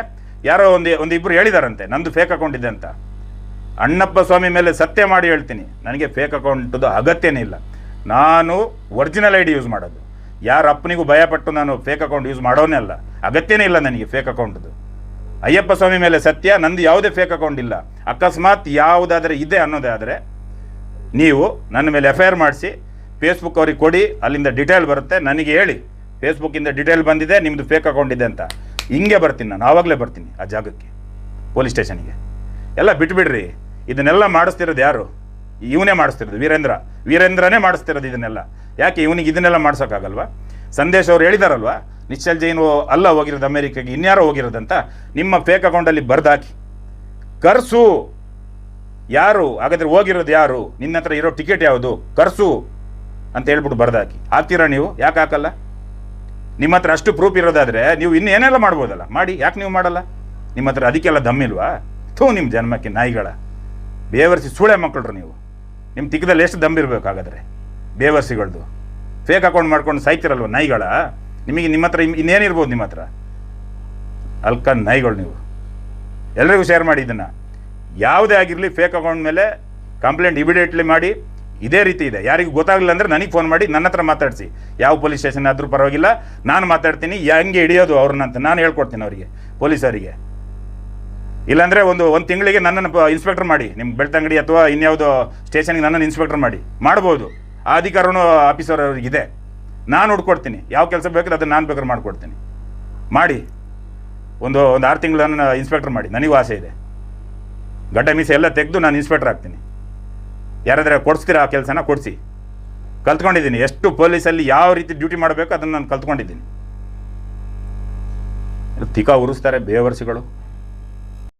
ಯಾರೋ ಒಂದು ಒಂದು ಇಬ್ಬರು ಹೇಳಿದಾರಂತೆ, ನಂದು ಫೇಕ್ ಅಕೌಂಟ್ ಇದೆ ಅಂತ. ಅಣ್ಣಪ್ಪ ಸ್ವಾಮಿ ಮೇಲೆ ಸತ್ಯ ಮಾಡಿ ಹೇಳ್ತೀನಿ. ನನಗೆ ಫೇಕ್ ಅಕೌಂಟದು ಅಗತ್ಯನೇ ಇಲ್ಲ. ನಾನು ಒರಿಜಿನಲ್ ಐ ಡಿ ಯೂಸ್ ಮಾಡೋದು. ಯಾರ ಅಪ್ಪನಿಗೂ ಭಯಪಟ್ಟು ನಾನು ಫೇಕ್ ಅಕೌಂಟ್ ಯೂಸ್ ಮಾಡೋನೇ ಅಲ್ಲ. ಅಗತ್ಯನೇ ಇಲ್ಲ ನನಗೆ ಫೇಕ್ ಅಕೌಂಟದು ಅಯ್ಯಪ್ಪ ಸ್ವಾಮಿ ಮೇಲೆ ಸತ್ಯ, ನಂದು ಯಾವುದೇ ಫೇಕ್ ಅಕೌಂಟ್ ಇಲ್ಲ. ಅಕಸ್ಮಾತ್ ಯಾವುದಾದ್ರೆ ಇದೆ ಅನ್ನೋದಾದರೆ ನೀವು ನನ್ನ ಮೇಲೆ ಎಫ್ ಐ ಆರ್ ಮಾಡಿಸಿ ಫೇಸ್ಬುಕ್ ಅವ್ರಿಗೆ ಕೊಡಿ, ಅಲ್ಲಿಂದ ಡಿಟೇಲ್ ಬರುತ್ತೆ, ನನಗೆ ಹೇಳಿ. ಫೇಸ್ಬುಕ್ಕಿಂದ ಡಿಟೇಲ್ ಬಂದಿದೆ ನಿಮ್ಮದು ಫೇಕ್ ಅಕೌಂಟ್ ಇದೆ ಅಂತ. ಹಿಂಗೆ ಬರ್ತೀನಿ ನಾನು, ಆವಾಗಲೇ ಬರ್ತೀನಿ ಆ ಜಾಗಕ್ಕೆ ಪೊಲೀಸ್ ಸ್ಟೇಷನ್ಗೆ ಎಲ್ಲ ಬಿಟ್ಬಿಡ್ರಿ. ಇದನ್ನೆಲ್ಲ ಮಾಡಿಸ್ತಿರೋದು ಯಾರು? ಇವನೇ ಮಾಡಿಸ್ತಿರೋದು ವೀರೇಂದ್ರ. ವೀರೇಂದ್ರನೇ ಮಾಡಿಸ್ತಿರೋದು ಇದನ್ನೆಲ್ಲ. ಯಾಕೆ ಇವನಿಗೆ ಇದನ್ನೆಲ್ಲ ಮಾಡ್ಸೋಕ್ಕಾಗಲ್ವಾ? ಸಂದೇಶ್ ಅವ್ರು ಹೇಳಿದಾರಲ್ವಾ? ನಿಶ್ಚಲ್ ಜೈನ್ ಅಲ್ಲ ಹೋಗಿರೋದು ಅಮೇರಿಕಾಗೆ, ಇನ್ಯಾರೋ ಹೋಗಿರೋದಂತ? ನಿಮ್ಮ ಫೇಕ್ ಅಕೌಂಟಲ್ಲಿ ಬರ್ದಾಕಿ. ಕರ್ಸು. ಯಾರು? ಹಾಗಾದ್ರೆ ಹೋಗಿರೋದು ಯಾರು? ನಿನ್ನ ಹತ್ರ ಇರೋ ಟಿಕೆಟ್ ಯಾವುದು? ಕರ್ಸು ಅಂತ ಹೇಳ್ಬಿಟ್ಟು ಬರ್ದಾಕಿ. ಹಾಕ್ತೀರಾ ನೀವು? ಯಾಕೆ ಹಾಕಲ್ಲ? ನಿಮ್ಮ ಹತ್ರ ಅಷ್ಟು ಪ್ರೂಫ್ ಇರೋದಾದರೆ ನೀವು ಇನ್ನೇನೆಲ್ಲ ಮಾಡ್ಬೋದಲ್ಲ? ಮಾಡಿ. ಯಾಕೆ ನೀವು ಮಾಡಲ್ಲ? ನಿಮ್ಮ ಹತ್ರ ಅದಕ್ಕೆಲ್ಲ ದಮ್ಮಿಲ್ವಾ ಥೂ ನಿಮ್ಮ ಜನ್ಮಕ್ಕೆ ನಾಯಿಗಳ. ಬೇವರ್ಸಿ ಸುಳೆ ಮಕ್ಕಳ್ರು ನೀವು. ನಿಮ್ಮ ತಿಕ್ಕದಲ್ಲಿ ಎಷ್ಟು ದಂಬಿರಬೇಕಾಗಾದ್ರೆ ಬೇವರ್ಸಿಗಳ್ದು. ಫೇಕ್ ಅಕೌಂಟ್ ಮಾಡ್ಕೊಂಡು ಸಾಯ್ತಿರಲ್ವ ನಾಯಿಗಳ? ನಿಮಗೆ ನಿಮ್ಮ ಹತ್ರ ಇನ್- ಇನ್ನೇನಿರ್ಬೋದು ನಿಮ್ಮ ಹತ್ರ? ಅಲ್ಕ ನಾಯಿಗಳು ನೀವು. ಎಲ್ರಿಗೂ ಶೇರ್ ಮಾಡಿ ಇದನ್ನು. ಯಾವುದೇ ಆಗಿರಲಿ ಫೇಕ್ ಅಕೌಂಟ್ ಮೇಲೆ ಕಂಪ್ಲೇಂಟ್ ಇಮಿಡಿಯೇಟ್ಲಿ ಮಾಡಿ, ಇದೇ ರೀತಿ ಇದೆ. ಯಾರಿಗೂ ಗೊತ್ತಾಗಲಿಲ್ಲ ಅಂದರೆ ನನಗೆ ಫೋನ್ ಮಾಡಿ, ನನ್ನ ಹತ್ರ ಮಾತಾಡಿಸಿ. ಯಾವ ಪೊಲೀಸ್ ಸ್ಟೇಷನ್ ಆದರೂ ಪರವಾಗಿಲ್ಲ. ನಾನು ಮಾತಾಡ್ತೀನಿ, ಹೆಂಗೆ ಹಿಡಿಯೋದು ಅವ್ರನ್ನ ಅಂತ ನಾನು ಹೇಳ್ಕೊಡ್ತೀನಿ ಅವರಿಗೆ, ಪೊಲೀಸರಿಗೆ. ಇಲ್ಲಾಂದರೆ ಒಂದು ಒಂದು ತಿಂಗಳಿಗೆ ನನ್ನನ್ನು ಇನ್ಸ್ಪೆಕ್ಟರ್ ಮಾಡಿ. ನಿಮ್ಮ ಬೆಳ್ತಂಗಡಿ ಅಥವಾ ಇನ್ಯಾವುದೋ ಸ್ಟೇಷನ್ಗೆ ನನ್ನನ್ನು ಇನ್ಸ್ಪೆಕ್ಟರ್ ಮಾಡಿ. ಮಾಡ್ಬೋದು. ಆ ಅಧಿಕಾರನೂ ಆಫೀಸರ್ ಇದೆ. ನಾನು ಹುಡ್ಕೊಡ್ತೀನಿ. ಯಾವ ಕೆಲಸ ಬೇಕಾದ್ರೆ ಅದನ್ನು ನಾನು ಬೇಕಾದ್ರೆ ಮಾಡಿಕೊಡ್ತೀನಿ. ಮಾಡಿ. ಒಂದು ಒಂದು ಆರು ತಿಂಗಳು ನನ್ನ ಇನ್ಸ್ಪೆಕ್ಟರ್ ಮಾಡಿ. ನನಗೂ ಆಸೆ ಇದೆ. ಗಡ್ಡ ಮೀಸೆ ಎಲ್ಲ ತೆಗೆದು ನಾನು ಇನ್ಸ್ಪೆಕ್ಟರ್ ಆಗ್ತೀನಿ. ಯಾರಾದರೆ ಕೊಡಿಸ್ತೀರಾ ಆ ಕೆಲಸನ? ಕೊಡಿಸಿ. ಕಲ್ತ್ಕೊಂಡಿದ್ದೀನಿ. ಎಷ್ಟು ಪೊಲೀಸಲ್ಲಿ ಯಾವ ರೀತಿ ಡ್ಯೂಟಿ ಮಾಡಬೇಕು ಅದನ್ನು ನಾನು ಕಲ್ತ್ಕೊಂಡಿದ್ದೀನಿ. ತಿಕಾ ಉರಿಸ್ತಾರೆ ಬೇವರ್ಸಿಗಳು.